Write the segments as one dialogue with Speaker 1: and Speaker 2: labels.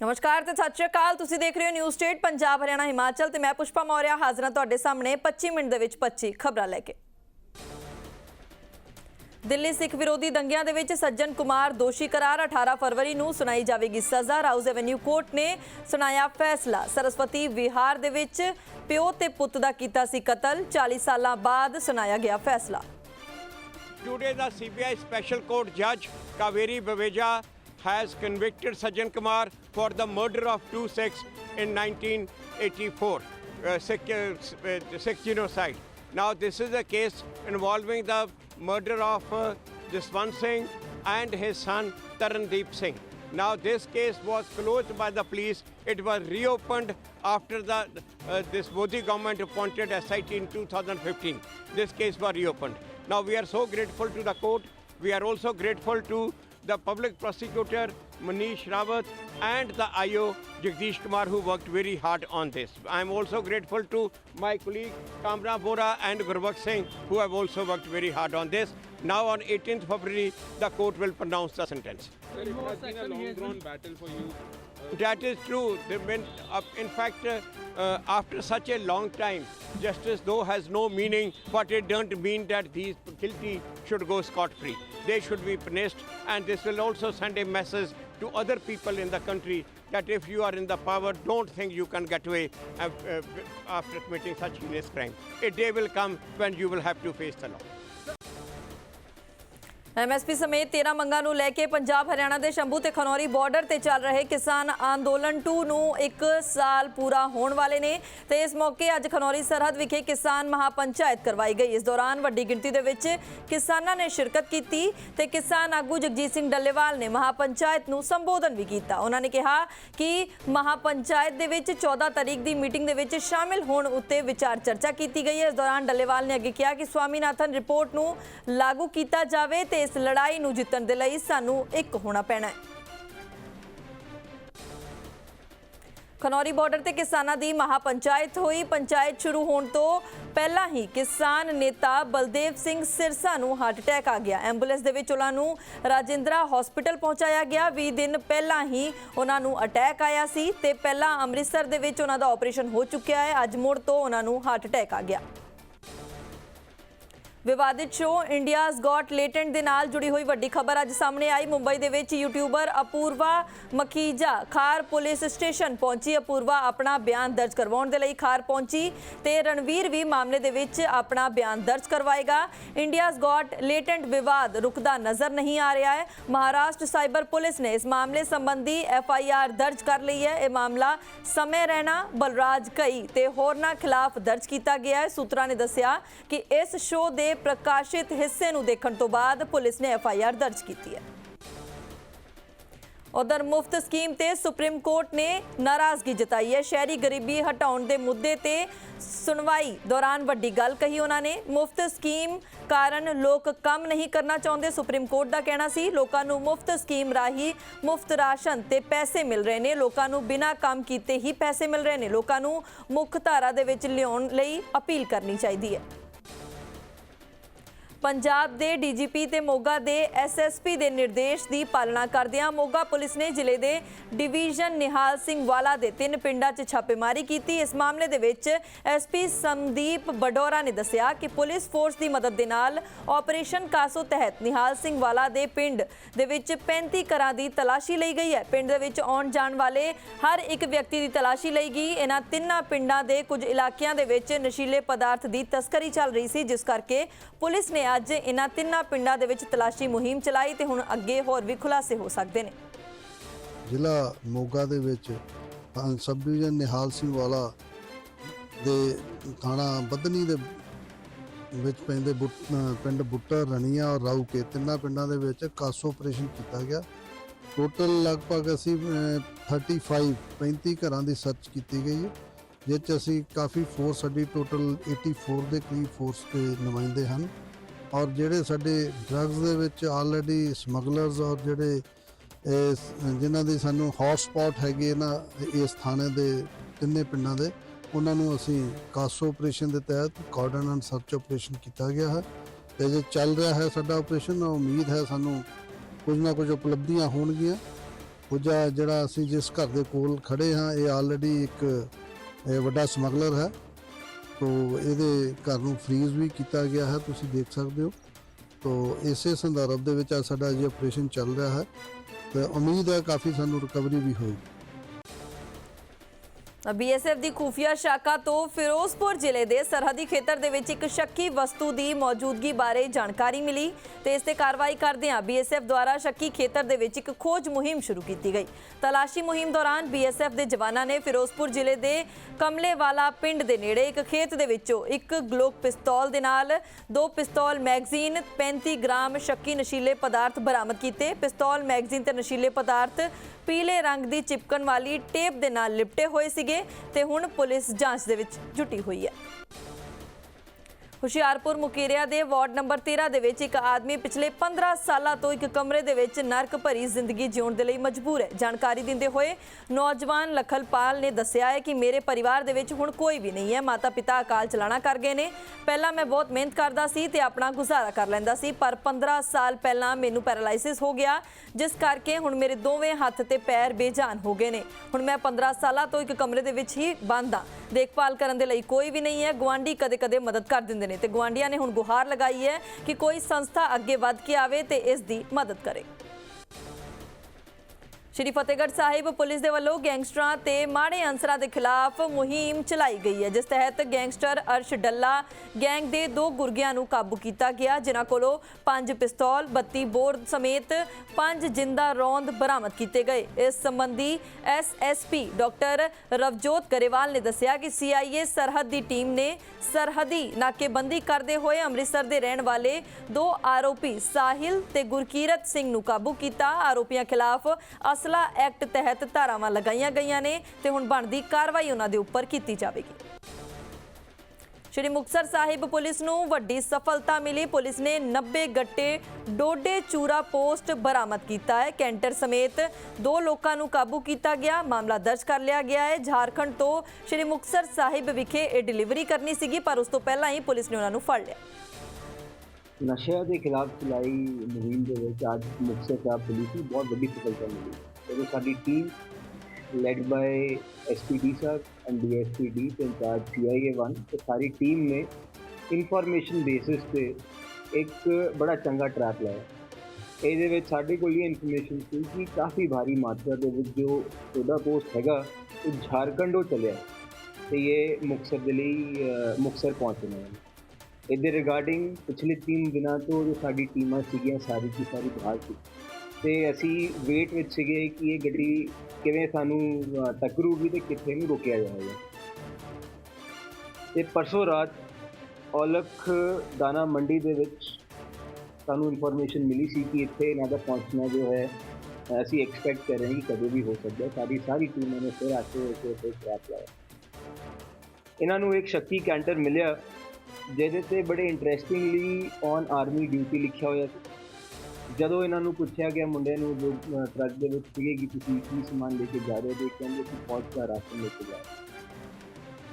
Speaker 1: ਨਮਸਕਾਰ ਤੇ ਸਤਿ ਸ਼੍ਰੀ ਅਕਾਲ। ਤੁਸੀਂ ਦੇਖ ਰਹੇ ਹੋ ਨਿਊਜ਼ ਸਟੇਟ ਪੰਜਾਬ ਹਰਿਆਣਾ ਹਿਮਾਚਲ ਤੇ ਮੈਂ ਪੁਸ਼ਪਾ ਮੌਰਿਆ ਹਾਜ਼ਰ ਤੁਹਾਡੇ ਸਾਹਮਣੇ 25 ਮਿੰਟ ਦੇ ਵਿੱਚ 25 ਖਬਰਾਂ ਲੈ ਕੇ। ਦਿੱਲੀ ਸਿੱਖ ਵਿਰੋਧੀ ਦੰਗਿਆਂ ਦੇ ਵਿੱਚ ਸੱਜਣ ਕੁਮਾਰ ਦੋਸ਼ੀ ਕਰਾਰ 18 ਫਰਵਰੀ ਨੂੰ ਸੁਣਾਈ ਜਾਵੇਗੀ ਸਜ਼ਾ। ਰਾਉਜ਼ ਐਵਨਿਊ ਕੋਰਟ ਨੇ ਸੁਣਾਇਆ ਫੈਸਲਾ। ਸਰਸਵਤੀ ਵਿਹਾਰ ਦੇ ਵਿੱਚ ਪਿਓ ਤੇ ਪੁੱਤ ਦਾ ਕੀਤਾ ਸੀ ਕਤਲ। 40 ਸਾਲਾਂ ਬਾਅਦ ਸੁਣਾਇਆ ਗਿਆ ਫੈਸਲਾ।
Speaker 2: Today, the CBI Special Court Judge Kaveri Baveja has convicted Sajjan Kumar for the murder of two Sikhs in 1984, uh, Sikh, uh, Sikh genocide. Now, this is a case involving the murder of uh, Jaswant Singh and his son Tarandeep Singh. Now, this case was closed by the police. It was reopened after the uh, this Modi government appointed SIT in 2015. This case was reopened. Now, we are so grateful to the court. We are also grateful to the public prosecutor Manish Rawat and the IO Jagdish Kumar who worked very hard on this. I am also grateful to my colleague Kamra Bora and Gurbakh Singh who have also worked very hard on this. Now on 18th February the court will pronounce the sentence.
Speaker 3: Sir, it has been a long drawn battle for you.
Speaker 2: That is true. They went up. In fact, uh, uh, after such a long time, justice though has no meaning, but it doesn't mean that these guilty should go scot-free. They should be punished, and this will also send a message to other people in the country that if you are in the power, don't think you can get away uh, after committing such heinous crime. A day will come when you will have to face the law.
Speaker 1: MSP ਸਮੇਤ 13 ਮੰਗਾਂ ਨੂੰ ਲੈ ਕੇ ਪੰਜਾਬ, ਹਰਿਆਣਾ ਦੇ ਸ਼ੰਭੂ ਤੇ Khanauri border ਤੇ ਚੱਲ ਰਹੇ ਕਿਸਾਨ ਅੰਦੋਲਨ 2 ਨੂੰ 1 ਸਾਲ ਪੂਰਾ ਹੋਣ ਵਾਲੇ ਨੇ ਤੇ ਇਸ ਮੌਕੇ ਅੱਜ ਖਨੌਰੀ ਸਰਹੱਦ ਵਿਖੇ ਕਿਸਾਨ ਮਹਾਪੰਚਾਇਤ ਕਰਵਾਈ ਗਈ। ਇਸ ਦੌਰਾਨ ਵੱਡੀ ਗਿਣਤੀ ਦੇ ਵਿੱਚ ਕਿਸਾਨਾਂ ਨੇ ਸ਼ਿਰਕਤ ਕੀਤੀ ਤੇ ਕਿਸਾਨ ਆਗੂ ਜਗਜੀਤ ਸਿੰਘ ਡੱਲੇਵਾਲ ਨੇ ਮਹਾਪੰਚਾਇਤ ਨੂੰ ਸੰਬੋਧਨ ਵੀ ਕੀਤਾ। ਉਹਨਾਂ ਨੇ ਕਿਹਾ ਕਿ ਮਹਾਪੰਚਾਇਤ ਦੇ ਵਿੱਚ 14 ਤਰੀਕ ਦੀ ਮੀਟਿੰਗ ਦੇ ਵਿੱਚ ਸ਼ਾਮਿਲ ਹੋਣ ਉੱਤੇ ਵਿਚਾਰ ਚਰਚਾ ਕੀਤੀ ਗਈ ਹੈ। ਇਸ ਦੌਰਾਨ ਡੱਲੇਵਾਲ ਨੇ ਅੱਗੇ ਕਿਹਾ ਕਿ ਸਵਾਮੀਨਾਥਨ ਰਿਪੋਰਟ ਨੂੰ ਲਾਗੂ ਕੀਤਾ ਜਾਵੇ ਤੇ ਇਸ ਲੜਾਈ ਨੂੰ ਜਿੱਤਣ ਦੇ ਲਈ ਸਾਨੂੰ ਇੱਕ ਹੋਣਾ ਪੈਣਾ ਹੈ। ਖਨੌਰੀ ਬਾਰਡਰ ਤੇ ਕਿਸਾਨਾਂ ਦੀ ਮਹਾਪੰਚਾਇਤ ਹੋਈ। ਪੰਚਾਇਤ ਸ਼ੁਰੂ ਹੋਣ ਤੋਂ ਪਹਿਲਾਂ ਹੀ ਕਿਸਾਨ ਨੇਤਾ ਬਲਦੇਵ ਸਿੰਘ ਸਿਰਸਾ ਨੂੰ ਹਾਰਟ ਅਟੈਕ ਆ ਗਿਆ। ਐਂਬੂਲੈਂਸ ਦੇ ਵਿੱਚ ਉਹਨਾਂ ਨੂੰ ਰਾਜਿੰਦਰਾ ਹਸਪੀਟਲ ਪਹੁੰਚਾਇਆ ਗਿਆ। 20 ਦਿਨ ਪਹਿਲਾਂ ਹੀ ਉਹਨਾਂ ਨੂੰ ਅਟੈਕ ਆਇਆ ਸੀ ਤੇ ਪਹਿਲਾਂ ਅੰਮ੍ਰਿਤਸਰ ਦੇ ਵਿੱਚ ਉਹਨਾਂ ਦਾ ਆਪਰੇਸ਼ਨ ਹੋ ਚੁੱਕਿਆ ਹੈ। ਅੱਜ ਮੁੜ ਤੋਂ ਉਹਨਾਂ ਨੂੰ ਹਾਰਟ ਅਟੈਕ ਆ ਗਿਆ। ਵਿਵਾਦਿਤ ਸ਼ੋ ਇੰਡੀਆਜ਼ ਗॉट ਲੇਟੈਂਟ ਦੇ ਨਾਲ ਜੁੜੀ ਹੋਈ ਵੱਡੀ ਖਬਰ ਅੱਜ ਸਾਹਮਣੇ ਆਈ। ਮੁੰਬਈ ਦੇ ਵਿੱਚ YouTuber Apoorva Makhija Khar police station ਪਹੁੰਚੀ। ਅਪੂਰਵਾ ਆਪਣਾ ਬਿਆਨ ਦਰਜ ਕਰਵਾਉਣ ਦੇ ਲਈ ਖਾਰ ਪਹੁੰਚੀ ਤੇ ਰਣਵੀਰ ਵੀ ਮਾਮਲੇ ਦੇ ਵਿੱਚ ਆਪਣਾ ਬਿਆਨ ਦਰਜ ਕਰਵਾਏਗਾ। ਇੰਡੀਆਜ਼ ਗॉट ਲੇਟੈਂਟ ਵਿਵਾਦ ਰੁਕਦਾ ਨਜ਼ਰ ਨਹੀਂ ਆ ਰਿਹਾ ਹੈ। ਮਹਾਰਾਸ਼ਟਰ ਸਾਈਬਰ ਪੁਲਿਸ ਨੇ ਇਸ ਮਾਮਲੇ ਸੰਬੰਧੀ ਐਫ ਆਈ ਆਰ ਦਰਜ ਕਰ ਲਈ ਹੈ। ਇਹ ਮਾਮਲਾ ਸਮੇਂ ਰਹਿਣਾ ਬਲਰਾਜ ਕਈ ਤੇ ਹੋਰਨਾਂ ਖਿਲਾਫ ਦਰਜ ਕੀਤਾ ਗਿਆ ਹੈ। ਸੂਤਰਾਂ ਨੇ ਦੱਸਿਆ ਕਿ ਇਸ ਸ਼ੋਅ ਦੇ ਪ੍ਰਕਾਸ਼ਿਤ ਹਿੱਸੇ ਨੂੰ ਦੇਖਣ ਤੋਂ ਬਾਅਦ ਪੁਲਿਸ ਨੇ ਐਫ ਆਈ ਆਰ ਦਰਜ ਕੀਤੀ ਹੈ। ਉਧਰ ਮੁਫਤ ਸਕੀਮ ਤੇ ਸੁਪਰੀਮ ਕੋਰਟ ਨੇ ਨਾਰਾਜ਼ਗੀ ਜਤਾਈ ਹੈ। ਸ਼ਹਿਰੀ ਗਰੀਬੀ ਹਟਾਉਣ ਦੇ ਮੁੱਦੇ ਤੇ ਸੁਣਵਾਈ ਦੌਰਾਨ ਵੱਡੀ ਗੱਲ ਕਹੀ ਉਹਨਾਂ ਨੇ। ਮੁਫਤ ਸਕੀਮ ਕਾਰਨ ਲੋਕ ਕੰਮ ਨਹੀਂ ਕਰਨਾ ਚਾਹੁੰਦੇ, ਸੁਪਰੀਮ ਕੋਰਟ ਦਾ ਕਹਿਣਾ ਸੀ। ਲੋਕਾਂ ਨੂੰ ਮੁਫਤ ਸਕੀਮ ਰਾਹੀਂ ਮੁਫਤ ਰਾਸ਼ਨ ਤੇ ਪੈਸੇ ਮਿਲ ਰਹੇ ਨੇ। ਲੋਕਾਂ ਨੂੰ ਬਿਨਾਂ ਕੰਮ ਕੀਤੇ ਹੀ ਪੈਸੇ ਮਿਲ ਰਹੇ ਨੇ। ਲੋਕਾਂ ਨੂੰ ਮੁੱਖ ਧਾਰਾ ਦੇ ਵਿੱਚ ਲਿਆਉਣ ਲਈ ਅਪੀਲ ਕਰਨੀ ਚਾਹੀਦੀ ਹੈ। ਪੰਜਾਬ ਦੇ ਡੀਜੀਪੀ ਤੇ ਮੋਗਾ ਦੇ ਐਸਐਸਪੀ ਦੇ ਨਿਰਦੇਸ਼ ਦੀ ਪਾਲਣਾ ਕਰਦਿਆਂ ਮੋਗਾ ਪੁਲਿਸ ਨੇ ਜ਼ਿਲ੍ਹੇ ਦੇ ਡਿਵੀਜ਼ਨ ਨਿਹਾਲ ਸਿੰਘ ਵਾਲਾ ਦੇ ਤਿੰਨ ਪਿੰਡਾਂ 'ਚ ਛਾਪੇਮਾਰੀ ਕੀਤੀ। ਇਸ ਮਾਮਲੇ ਦੇ ਵਿੱਚ ਐਸਪੀ ਸੰਦੀਪ ਬਡੋਰਾ ਨੇ ਦੱਸਿਆ ਕਿ ਪੁਲਿਸ ਫੋਰਸ ਦੀ ਮਦਦ ਦੇ ਨਾਲ ਆਪਰੇਸ਼ਨ ਕਾਸੋ ਤਹਿਤ ਨਿਹਾਲ ਸਿੰਘ ਵਾਲਾ ਦੇ ਪਿੰਡ ਦੇ ਵਿੱਚ 35 ਘਰਾਂ ਦੀ ਤਲਾਸ਼ੀ ਲਈ ਗਈ ਹੈ। ਪਿੰਡ ਦੇ ਵਿੱਚ ਆਉਣ ਜਾਣ ਵਾਲੇ ਹਰ ਇੱਕ ਵਿਅਕਤੀ ਦੀ ਤਲਾਸ਼ੀ ਲਈ ਗਈ। ਇਹਨਾਂ ਤਿੰਨਾਂ ਪਿੰਡਾਂ ਦੇ ਕੁਝ ਇਲਾਕਿਆਂ ਦੇ ਵਿੱਚ ਨਸ਼ੀਲੇ ਪਦਾਰਥ ਦੀ ਤਸਕਰੀ ਚੱਲ ਰਹੀ ਸੀ, ਜਿਸ ਕਰਕੇ ਪੁਲਿਸ ਨੇ ਅੱਜ ਇਹਨਾਂ ਤਿੰਨਾਂ ਪਿੰਡਾਂ ਦੇ ਵਿੱਚ ਤਲਾਸ਼ੀ ਮੁਹਿੰਮ ਚਲਾਈ ਤੇ ਹੁਣ ਅੱਗੇ ਹੋਰ ਵੀ ਖੁਲਾਸੇ ਹੋ ਸਕਦੇ ਨੇ।
Speaker 4: ਜ਼ਿਲ੍ਹਾ ਮੋਗਾ ਦੇ ਵਿੱਚ ਸਬ ਡਿਵੀਜ਼ਨ ਨਿਹਾਲ ਸਿੰਘ ਵਾਲਾ ਦੇ ਥਾਣਾ ਬੱਧਨੀ ਦੇ ਵਿੱਚ ਪੈਂਦੇ ਬੁੱਟ- ਪਿੰਡ ਬੁੱਟਾ ਰਣੀਆਂ ਔਰ ਰਾਊਕੇ ਤਿੰਨਾਂ ਪਿੰਡਾਂ ਦੇ ਵਿੱਚ ਕਾਸੋ ਆਪਰੇਸ਼ਨ ਕੀਤਾ ਗਿਆ। ਟੋਟਲ ਲਗਭਗ ਅਸੀਂ ਅਹ, 35 35 ਘਰਾਂ ਦੀ ਸਰਚ ਕੀਤੀ ਗਈ ਹੈ ਜਿਸ 'ਚ ਅਸੀਂ ਕਾਫੀ ਫੋਰਸ ਸਾਡੀ ਟੋਟਲ 84 ਦੇ ਕਰੀਬ ਫੋਰਸ ਦੇ ਨੁਮਾਇੰਦੇ ਹਨ। ਔਰ ਜਿਹੜੇ ਸਾਡੇ ਡਰੱਗਸ ਦੇ ਵਿੱਚ ਆਲਰੇਡੀ ਸਮਗਲਰਸ ਔਰ ਜਿਹੜੇ ਇਸ ਜਿਨ੍ਹਾਂ ਦੀ ਸਾਨੂੰ ਹੌਟ ਸਪੌਟ ਹੈਗੇ ਨਾ ਇਸ ਥਾਣੇ ਦੇ ਤਿੰਨੇ ਪਿੰਡਾਂ ਦੇ, ਉਹਨਾਂ ਨੂੰ ਅਸੀਂ ਕਾਸੋ ਆਪਰੇਸ਼ਨ ਦੇ ਤਹਿਤ ਕਾਰਡਨ ਐਂਡ ਸਰਚ ਆਪਰੇਸ਼ਨ ਕੀਤਾ ਗਿਆ ਹੈ। ਤੇ ਜੇ ਚੱਲ ਰਿਹਾ ਹੈ ਸਾਡਾ ਆਪਰੇਸ਼ਨ ਉਮੀਦ ਹੈ ਸਾਨੂੰ ਕੁਝ ਨਾ ਕੁਝ ਉਪਲਬਧੀਆਂ ਹੋਣਗੀਆਂ। ਪੁੱਜਾ ਜਿਹੜਾ ਅਸੀਂ ਜਿਸ ਘਰ ਦੇ ਕੋਲ ਖੜੇ ਹਾਂ, ਇਹ ਆਲਰੇਡੀ ਇੱਕ ਵੱਡਾ ਸਮਗਲਰ ਹੈ। ਤੋ ਇਹਦੇ ਘਰ ਨੂੰ ਫ੍ਰੀਜ਼ ਵੀ ਕੀਤਾ ਗਿਆ ਹੈ, ਤੁਸੀਂ ਦੇਖ ਸਕਦੇ ਹੋ। ਤੋ ਇਸੇ ਸੰਦਰਭ ਦੇ ਵਿੱਚ ਅੱਜ ਸਾਡਾ ਜੀ ਆਪਰੇਸ਼ਨ ਚੱਲ ਰਿਹਾ ਹੈ। ਤੇ ਉਮੀਦ ਹੈ ਕਾਫੀ ਸਾਨੂੰ ਰਿਕਵਰੀ ਵੀ ਹੋਏਗੀ।
Speaker 1: ਬੀਐਸਐਫ ਦੀ ਖੂਫੀਆ ਸ਼ਾਖਾ ਤੋਂ ਫਿਰੋਜ਼ਪੁਰ ਜ਼ਿਲ੍ਹੇ ਦੇ ਸਰਹੱਦੀ ਖੇਤਰ ਦੇ ਵਿੱਚ ਇੱਕ ਸ਼ੱਕੀ ਵਸਤੂ ਦੀ ਮੌਜੂਦਗੀ ਬਾਰੇ ਜਾਣਕਾਰੀ ਮਿਲੀ ਤੇ ਇਸ ਤੇ ਕਾਰਵਾਈ ਕਰਦਿਆਂ ਬੀਐਸਐਫ ਦੁਆਰਾ ਸ਼ੱਕੀ ਖੇਤਰ ਦੇ ਵਿੱਚ ਇੱਕ ਖੋਜ ਮੁਹਿੰਮ ਸ਼ੁਰੂ ਕੀਤੀ ਗਈ। ਤਲਾਸ਼ੀ ਮੁਹਿੰਮ ਦੌਰਾਨ ਬੀਐਸਐਫ ਦੇ ਜਵਾਨਾਂ ਨੇ ਫਿਰੋਜ਼ਪੁਰ ਜ਼ਿਲ੍ਹੇ ਦੇ ਕਮਲੇਵਾਲਾ ਪਿੰਡ ਦੇ ਨੇੜੇ ਇੱਕ ਖੇਤ ਦੇ ਵਿੱਚੋਂ ਇੱਕ ਗਲੋਕ ਪਿਸਤੌਲ ਦੇ ਨਾਲ ਦੋ ਪਿਸਤੌਲ ਮੈਗਜ਼ੀਨ 35 ਗ੍ਰਾਮ ਸ਼ੱਕੀ ਨਸ਼ੀਲੇ ਪਦਾਰਥ ਬਰਾਮਦ ਕੀਤੇ। ਪਿਸਤੌਲ ਮੈਗਜ਼ੀਨ ਤੇ ਨਸ਼ੀਲੇ ਪਦਾਰਥ ਪੀਲੇ ਰੰਗ ਦੀ ਚਿਪਕਣ ਵਾਲੀ ਟੇਪ ਦੇ ਨਾਲ ਲਿਪਟੇ ਹੋਏ ਸੀਗੇ। ਤੇ ਹੁਣ ਪੁਲਿਸ ਜਾਂਚ ਦੇ ਵਿੱਚ ਜੁਟੀ ਹੋਈ ਹੈ। ਹੁਸ਼ਿਆਰਪੁਰ ਮੁਕੇਰੀਆ ਦੇ ਵਾਰਡ ਨੰਬਰ 13 ਦੇ ਵਿੱਚ ਇੱਕ ਆਦਮੀ ਪਿਛਲੇ 15 ਸਾਲਾਂ ਤੋਂ ਇੱਕ ਕਮਰੇ ਦੇ ਵਿੱਚ ਨਰਕ ਭਰੀ ਜ਼ਿੰਦਗੀ ਜਿਉਣ ਦੇ ਲਈ ਮਜਬੂਰ ਹੈ। ਜਾਣਕਾਰੀ ਦਿੰਦੇ ਹੋਏ ਨੌਜਵਾਨ ਲਖਲਪਾਲ ਨੇ ਦੱਸਿਆ ਹੈ ਕਿ ਮੇਰੇ ਪਰਿਵਾਰ ਦੇ ਵਿੱਚ ਹੁਣ ਕੋਈ ਵੀ ਨਹੀਂ ਹੈ। ਮਾਤਾ ਪਿਤਾ ਅਕਾਲ ਚਲਾਣਾ ਕਰ ਗਏ ਨੇ। ਪਹਿਲਾਂ ਮੈਂ ਬਹੁਤ ਮਿਹਨਤ ਕਰਦਾ ਸੀ ਤੇ ਆਪਣਾ ਗੁਜ਼ਾਰਾ ਕਰ ਲੈਂਦਾ ਸੀ, ਪਰ 15 ਸਾਲ ਪਹਿਲਾਂ ਮੈਨੂੰ ਪੈਰਾਲਾਈਸਿਸ ਹੋ ਗਿਆ, ਜਿਸ ਕਰਕੇ ਹੁਣ ਮੇਰੇ ਦੋਵੇਂ ਹੱਥ ਤੇ ਪੈਰ ਬੇਜਾਨ ਹੋ ਗਏ ਨੇ। ਹੁਣ ਮੈਂ 15 ਸਾਲਾਂ ਤੋਂ ਇੱਕ ਕਮਰੇ ਦੇ ਵਿੱਚ ਹੀ ਬੰਦ ਹਾਂ। ਦੇਖਭਾਲ ਕਰਨ ਦੇ ਲਈ ਕੋਈ ਵੀ ਨਹੀਂ ਹੈ। ਗਵਾਂਢੀ ਕਦੇ-ਕਦੇ ਮਦਦ ਕਰ ਦਿੰਦੇ ਨੇ ਤੇ ਗਵਾਂਢੀਆਂ ਨੇ ਹੁਣ ਗੁਹਾਰ ਲਗਾਈ ਹੈ ਕਿ ਕੋਈ ਸੰਸਥਾ ਅੱਗੇ ਵੱਧ ਕੇ ਆਵੇ ਤੇ ਇਸ ਦੀ ਮਦਦ ਕਰੇ। ਸ਼੍ਰੀ ਫਤਿਹਗੜ੍ਹ ਸਾਹਿਬ ਪੁਲਿਸ ਦੇ ਵੱਲੋਂ ਗੈਂਗਸਟਰਾਂ ਤੇ ਮਾੜੇ ਅਨਸਰਾਂ ਦੇ ਖਿਲਾਫ ਮੁਹਿੰਮ ਚਲਾਈ ਗਈ ਹੈ, ਜਿਸ ਤਹਿਤ ਗੈਂਗਸਟਰ ਅਰਸ਼ ਡੱਲਾ ਗੈਂਗ ਦੇ ਦੋ ਗੁਰਗਿਆਂ ਨੂੰ ਕਾਬੂ ਕੀਤਾ ਗਿਆ, ਜਿਨ੍ਹਾਂ ਕੋਲੋਂ ਪੰਜ ਪਿਸਤੌਲ 32 ਬੋਰ ਸਮੇਤ ਪੰਜ ਜਿੰਦਾ ਰੌਂਦ ਬਰਾਮਦ ਕੀਤੇ ਗਏ। ਇਸ ਸੰਬੰਧੀ ਐਸਐਸਪੀ ਡਾਕਟਰ ਰਵਜੋਤ ਗਰੇਵਾਲ ਨੇ ਦੱਸਿਆ ਕਿ ਸੀਆਈਏ ਸਰਹੱਦ ਦੀ ਟੀਮ ਨੇ ਸਰਹੱਦੀ ਨਾਕੇਬੰਦੀ ਕਰਦੇ ਹੋਏ ਅੰਮ੍ਰਿਤਸਰ ਦੇ ਰਹਿਣ ਵਾਲੇ ਦੋ ਆਰੋਪੀ ਸਾਹਿਲ ਤੇ ਗੁਰਕੀਰਤ ਸਿੰਘ ਨੂੰ ਕਾਬੂ ਕੀਤਾ। ਆਰੋਪੀਆਂ ਖਿਲਾਫ ਅਸਲਾ ਐਕਟ ਤਹਿਤ ਧਾਰਾਵਾਂ ਲਗਾਈਆਂ ਗਈਆਂ ਨੇ ਤੇ ਹੁਣ ਬਣਦੀ ਕਾਰਵਾਈ ਉਹਨਾਂ ਦੇ ਉੱਪਰ ਕੀਤੀ ਜਾਵੇਗੀ। ਸ਼੍ਰੀ ਮੁਕਤਸਰ ਸਾਹਿਬ ਪੁਲਿਸ ਨੂੰ ਵੱਡੀ ਸਫਲਤਾ ਮਿਲੀ। ਪੁਲਿਸ ਨੇ 90 ਗੱਟੇ ਡੋਡੇ ਚੂਰਾ ਪੋਸਟ ਬਰਾਮਦ ਕੀਤਾ ਹੈ। ਕੈਂਟਰ ਸਮੇਤ ਦੋ ਲੋਕਾਂ ਨੂੰ ਕਾਬੂ ਕੀਤਾ ਗਿਆ। ਮਾਮਲਾ ਦਰਜ ਕਰ ਲਿਆ ਗਿਆ ਹੈ। ਝਾਰਖੰਡ ਤੋਂ ਸ਼੍ਰੀ ਮੁਕਤਸਰ ਸਾਹਿਬ ਵਿਖੇ ਇਹ ਡਿਲੀਵਰੀ ਕਰਨੀ ਸੀਗੀ, ਪਰ ਉਸ ਤੋਂ ਪਹਿਲਾਂ ਹੀ ਪੁਲਿਸ ਨੇ ਉਹਨਾਂ ਨੂੰ ਫੜ ਲਿਆ।
Speaker 5: ਨਸ਼ਿਆਂ ਦੇ ਖਿਲਾਫ ਚਲਾਈ ਮੁਹਿੰਮ ਦੇ ਵਿੱਚ ਅੱਜ ਮੁਕਤਸਰ ਸਾਹਿਬ ਪੁਲਿਸ ਨੂੰ ਬਹੁਤ ਵੱਡੀ ਸਫਲਤਾ ਮਿਲੀ। ਜਦੋਂ ਸਾਡੀ ਟੀਮ ਲੈਡ ਬਾਈ ਐਸਪੀਡੀ ਸਾਹਿਬ ਐਂਡ ਡੀਐਸਪੀਡੀ ਤੇ ਇੰਚਾਰਜ ਸੀਆਈਏ 1 ਤੇ ਸਾਰੀ ਟੀਮ ਨੇ ਇਨਫੋਰਮੇਸ਼ਨ ਬੇਸਿਸ ਤੇ ਇੱਕ ਬੜਾ ਚੰਗਾ ਟਰੈਕ ਲਾਇਆ ਇਹਦੇ ਵਿੱਚ ਸਾਡੇ ਕੋਲ ਇਹ ਇਨਫੋਰਮੇਸ਼ਨ ਸੀ ਕਿ ਕਾਫੀ ਭਾਰੀ ਮਾਤਰਾ ਦੇ ਵਿੱਚ ਜੋ ਉਹਦਾ ਪੋਸਟ ਹੈਗਾ ਉਹ ਝਾਰਖੰਡੋਂ ਚੱਲਿਆ ਤੇ ਇਹ ਮੁਕਤਸਰ ਦੇ ਲਈ ਅ, ਮੁਕਤਸਰ ਪਹੁੰਚਣਾ ਹੈ ਇਹਦੇ ਰਿਗਾਰਡਿੰਗ ਪਿਛਲੇ 3 ਦਿਨਾਂ ਤੋਂ ਜੋ ਸਾਡੀ ਟੀਮਾਂ ਸੀਗੀਆਂ ਸਾਰੀ ਦੀ ਸਾਰੀ ਬਾਹਰ ਸੀ ਤੇ ਅਸੀਂ ਵੇਟ ਵਿੱਚ ਸੀਗੇ ਕਿ ਇਹ ਗੱਡੀ ਕਿਵੇਂ ਸਾਨੂੰ ਟੱਕਰੂਗੀ ਤੇ ਕਿੱਥੇ ਨੂੰ ਰੋਕਿਆ ਜਾਏਗਾ ਤੇ ਪਰਸੋਂ ਰਾਤ ਔਲਖ ਦਾਣਾ ਮੰਡੀ ਦੇ ਵਿੱਚ ਸਾਨੂੰ ਇਨਫੋਰਮੇਸ਼ਨ ਮਿਲੀ ਸੀ ਕਿ ਇੱਥੇ ਇਹਨਾਂ ਦਾ ਪਹੁੰਚਣਾ ਜੋ ਹੈ, ਅਸੀਂ ਐਕਸਪੈਕਟ ਕਰ ਰਹੇ ਹਾਂ ਕਿ ਕਦੇ ਵੀ ਹੋ ਸਕਦਾ ਸਾਡੀ ਸਾਰੀ ਟੀਮਾਂ ਨੇ ਫਿਰ ਆ ਕੇ ਇੱਥੇ ਤੇ ਟਰੈਪ ਲਾਇਆ। ਇਹਨਾਂ ਨੂੰ ਇੱਕ ਸ਼ਕਤੀ ਕੈਂਟਰ ਮਿਲਿਆ, ਜਿਹਦੇ ਤੇ ਬੜੇ ਇੰਟਰਸਟਿੰਗਲੀ ਔਨ ਆਰਮੀ ਡਿਊਟੀ ਲਿਖਿਆ ਹੋਇਆ ਸੀ। ਜਦੋਂ ਇਹਨਾਂ ਨੂੰ ਪੁੱਛਿਆ ਗਿਆ ਮੁੰਡੇ ਨੂੰ ਜੋ ਟਰੱਕ ਦੇ ਵਿੱਚ ਸੀਗੇ ਕਿ ਤੁਸੀਂ ਕੀ ਸਮਾਨ ਲੈ ਕੇ ਜਾ ਰਹੇ ਹੋ ਤੇ ਕਹਿੰਦੇ ਕਿ ਫੌਜ ਦਾ ਰਾਸ਼ਨ ਲੈ ਕੇ ਜਾ ਰਹੇ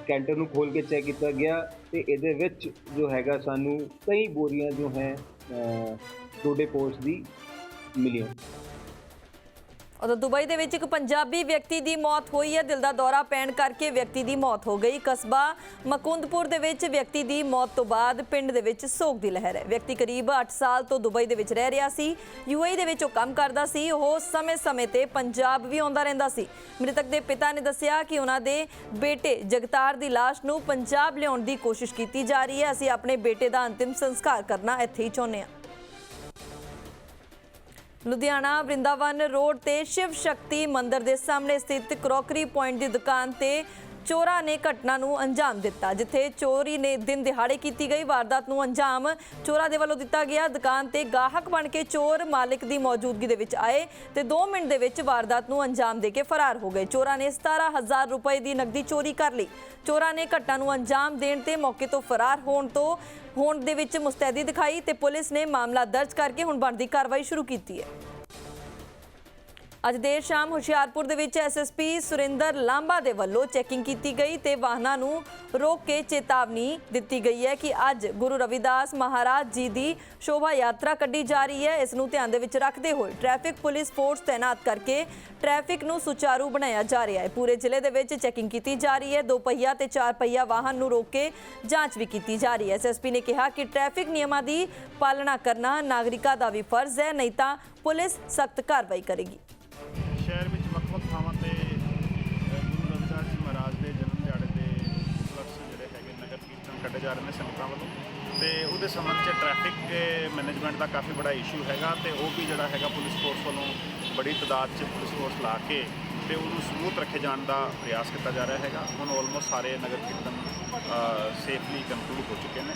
Speaker 5: ਕੈਂਟਰ ਨੂੰ ਖੋਲ ਕੇ ਚੈੱਕ ਕੀਤਾ ਗਿਆ ਤੇ ਇਹਦੇ ਵਿੱਚ ਜੋ ਹੈਗਾ ਸਾਨੂੰ ਕਈ ਬੋਰੀਆਂ ਜੋ ਹੈ ਅ, ਪੋਸਟ ਦੀ ਮਿਲੀਆਂ।
Speaker 1: ਉਦੋਂ ਦੁਬਈ ਦੇ ਵਿੱਚ ਇੱਕ ਪੰਜਾਬੀ ਵਿਅਕਤੀ ਦੀ ਮੌਤ ਹੋਈ ਹੈ। ਦਿਲ ਦਾ ਦੌਰਾ ਪੈਣ ਕਰਕੇ ਵਿਅਕਤੀ ਦੀ ਮੌਤ ਹੋ ਗਈ। ਕਸਬਾ ਮਕੁੰਦਪੁਰ ਦੇ ਵਿੱਚ ਵਿਅਕਤੀ ਦੀ ਮੌਤ ਤੋਂ ਬਾਅਦ ਪਿੰਡ ਦੇ ਵਿੱਚ ਸੋਗ ਦੀ ਲਹਿਰ ਹੈ। ਵਿਅਕਤੀ ਕਰੀਬ 8 ਸਾਲ ਤੋਂ ਦੁਬਈ ਦੇ ਵਿੱਚ ਰਹਿ ਰਿਹਾ ਸੀ। ਯੂਏਈ ਦੇ ਵਿੱਚ ਉਹ ਕੰਮ ਕਰਦਾ ਸੀ। ਉਹ ਸਮੇਂ-ਸਮੇਂ ਤੇ ਪੰਜਾਬ ਵੀ ਆਉਂਦਾ ਰਹਿੰਦਾ ਸੀ। ਮ੍ਰਿਤਕ ਦੇ ਪਿਤਾ ਨੇ ਦੱਸਿਆ ਕਿ ਉਹਨਾਂ ਦੇ ਬੇਟੇ ਜਗਤਾਰ ਦੀ ਲਾਸ਼ ਨੂੰ ਪੰਜਾਬ ਲਿਆਉਣ ਦੀ ਕੋਸ਼ਿਸ਼ ਕੀਤੀ ਜਾ ਰਹੀ ਹੈ। ਅਸੀਂ ਆਪਣੇ ਬੇਟੇ ਦਾ ਅੰਤਿਮ ਸੰਸਕਾਰ ਕਰਨਾ ਇੱਥੇ ਹੀ ਚਾਹੁੰਦੇ ਹਾਂ। ਲੁਧਿਆਣਾ ਬ੍ਰਿੰਦਾਵਨ ਰੋਡ ਤੇ ਸ਼ਿਵ ਸ਼ਕਤੀ ਮੰਦਿਰ ਦੇ ਸਾਹਮਣੇ ਸਥਿਤ ਕਰੋਕਰੀ ਪੁਆਇੰਟ ਦੀ ਦੁਕਾਨ ਤੇ ਚੋਰਾਂ ਨੇ ਘਟਨਾ ਨੂੰ ਅੰਜਾਮ ਦਿੱਤਾ, ਜਿੱਥੇ ਚੋਰੀ ਨੇ ਦਿਨ ਦਿਹਾੜੇ ਕੀਤੀ ਗਈ, ਵਾਰਦਾਤ ਨੂੰ ਅੰਜਾਮ ਚੋਰਾਂ ਦੇ ਵੱਲੋਂ ਦਿੱਤਾ ਗਿਆ। ਦੁਕਾਨ ਤੇ ਗਾਹਕ ਬਣ ਕੇ ਚੋਰ ਮਾਲਕ ਦੀ ਮੌਜੂਦਗੀ ਦੇ ਵਿੱਚ ਆਏ ਤੇ 2 ਮਿੰਟ ਦੇ ਵਿੱਚ ਵਾਰਦਾਤ ਨੂੰ ਅੰਜਾਮ ਦੇ ਕੇ ਫਰਾਰ ਹੋ ਗਏ। ਚੋਰਾਂ ਨੇ 17000 ਰੁਪਏ ਦੀ ਨਕਦੀ ਚੋਰੀ ਕਰ ਲਈ। ਚੋਰਾਂ ਨੇ ਘਟਨਾ ਨੂੰ ਅੰਜਾਮ ਦੇਣ ਤੇ ਮੌਕੇ ਤੋਂ ਫਰਾਰ ਹੋਣ ਤੋਂ, ਹੋਣ ਦੇ ਵਿੱਚ ਮੁਸਤੈਦੀ ਦਿਖਾਈ ਤੇ ਪੁਲਿਸ ਨੇ ਮਾਮਲਾ ਦਰਜ ਕਰਕੇ ਹੁਣ ਬਣਦੀ ਕਾਰਵਾਈ ਸ਼ੁਰੂ ਕੀਤੀ ਹੈ। ਅੱਜ ਦੇਰ ਸ਼ਾਮ ਹੁਸ਼ਿਆਰਪੁਰ ਦੇ ਵਿੱਚ ਐਸਐਸਪੀ ਸੁਰਿੰਦਰ ਲਾਂਬਾ ਦੇ ਵੱਲੋਂ ਚੈਕਿੰਗ ਕੀਤੀ ਗਈ ਤੇ ਵਾਹਨਾਂ ਨੂੰ ਰੋਕ ਕੇ ਚੇਤਾਵਨੀ ਦਿੱਤੀ ਗਈ ਹੈ ਕਿ ਅੱਜ ਗੁਰੂ ਰਵਿਦਾਸ ਮਹਾਰਾਜ ਜੀ ਦੀ ਸ਼ੋਭਾ ਯਾਤਰਾ ਕੱਢੀ ਜਾ ਰਹੀ ਹੈ। ਇਸ ਨੂੰ ਧਿਆਨ ਦੇ ਵਿੱਚ ਰੱਖਦੇ ਹੋਏ ਟ੍ਰੈਫਿਕ ਪੁਲਿਸ ਫੋਰਸ ਤਾਇਨਾਤ ਕਰਕੇ ਟ੍ਰੈਫਿਕ ਨੂੰ ਸੁਚਾਰੂ ਬਣਾਇਆ ਜਾ ਰਿਹਾ ਹੈ। ਪੂਰੇ ਜ਼ਿਲ੍ਹੇ ਦੇ ਵਿੱਚ ਚੈਕਿੰਗ ਕੀਤੀ ਜਾ ਰਹੀ ਹੈ। ਦੋ ਪਹੀਆ ਤੇ ਚਾਰ ਪਹੀਆ ਵਾਹਨ ਨੂੰ ਰੋਕ ਕੇ ਜਾਂਚ ਵੀ ਕੀਤੀ ਜਾ ਰਹੀ ਹੈ। ਐਸਐਸਪੀ ਨੇ ਕਿਹਾ ਕਿ ਟ੍ਰੈਫਿਕ ਨਿਯਮਾਂ ਦੀ ਪਾਲਣਾ ਕਰਨਾ ਨਾਗਰਿਕਾਂ ਦਾ ਵੀ ਫਰਜ਼ ਹੈ, ਨਹੀਂ ਤਾਂ ਪੁਲਿਸ ਸਖਤ ਕਾਰਵਾਈ ਕਰੇਗੀ।
Speaker 6: ਸ਼ਹਿਰ ਵਿੱਚ ਵੱਖ-ਵੱਖ ਥਾਵਾਂ ਤੇ ਗੁਰੂ ਰਵਿਦਾਸ ਜੀ ਮਹਾਰਾਜ ਦੇ ਜਨਮ ਦਿਹਾੜੇ ਦੇ ਉਪਲਕਸ਼ ਜਿਹੜੇ ਹੈਗੇ ਨਗਰ ਕੀਰਤਨ ਕੱਢੇ ਜਾ ਰਹੇ ਨੇ ਸੰਗਤਾਂ ਵੱਲੋਂ। ਤੇ ਉਹਦੇ ਸੰਬੰਧ 'ਚ ਟ੍ਰੈਫਿਕ ਮੈਨੇਜਮੈਂਟ ਦਾ ਕਾਫੀ ਬੜਾ ਇਸ਼ੂ ਹੈਗਾ ਤੇ ਉਹ ਵੀ ਜਿਹੜਾ ਹੈਗਾ ਪੁਲਿਸ ਫੋਰਸ ਵੱਲੋਂ ਬੜੀ ਤਾਦਾਦ 'ਚ ਪੁਲਿਸ ਫੋਰਸ ਲਾ ਕੇ ਤੇ ਉਹਨੂੰ ਸਮੂਥ ਰੱਖੇ ਜਾਣ ਦਾ ਪ੍ਰਯਾਸ ਕੀਤਾ ਜਾ ਰਿਹਾ ਹੈਗਾ। ਹੁਣ ਆਲਮੋਸਟ ਸਾਰੇ ਨਗਰ ਕੀਰਤਨ ਸੇਫਲੀ ਕੰਕਲੂਡ ਹੋ ਚੁੱਕੇ ਨੇ।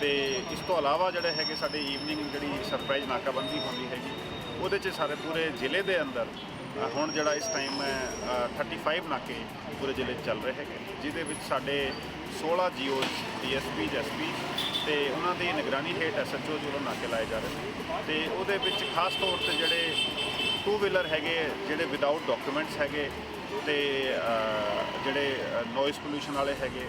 Speaker 6: ਤੇ ਇਸ ਤੋਂ ਇਲਾਵਾ ਜਿਹੜੇ ਹੈਗੇ ਸਾਡੇ ਈਵਨਿੰਗ ਜਿਹੜੀ ਸਰਪ੍ਰਾਈਜ਼ ਨਾਕਾਬੰਦੀ ਹੁੰਦੀ ਹੈਗੀ, ਉਹਦੇ 'ਚ ਸਾਰੇ ਪੂਰੇ ਜ਼ਿਲ੍ਹੇ ਦੇ ਅੰਦਰ ਹੁਣ ਜਿਹੜਾ ਇਸ ਟਾਈਮ ਹੈ 35 ਨਾਕੇ ਪੂਰੇ ਜ਼ਿਲ੍ਹੇ 'ਚ ਚੱਲ ਰਹੇ ਹੈਗੇ। ਜਿਹਦੇ ਵਿੱਚ ਸਾਡੇ 16 ਜੀਓ ਡੀਐਸਪੀ ਐਸਪੀ ਤੇ ਉਹਨਾਂ ਦੀ ਨਿਗਰਾਨੀ ਹੇਠ ਐਸਐਚਓ ਵੱਲੋਂ ਨਾਕੇ ਲਾਏ ਜਾ ਰਹੇ ਨੇ। ਤੇ ਉਹਦੇ ਵਿੱਚ ਖਾਸ ਤੌਰ ਤੇ ਜਿਹੜੇ ਟੂ ਵੀਲਰ ਹੈਗੇ, ਜਿਹੜੇ ਵਿਦਆਊਟ ਡਾਕੂਮੈਂਟਸ ਹੈਗੇ ਤੇ ਜਿਹੜੇ ਨੋਇਸ ਪੋਲੂਸ਼ਨ ਵਾਲੇ ਹੈਗੇ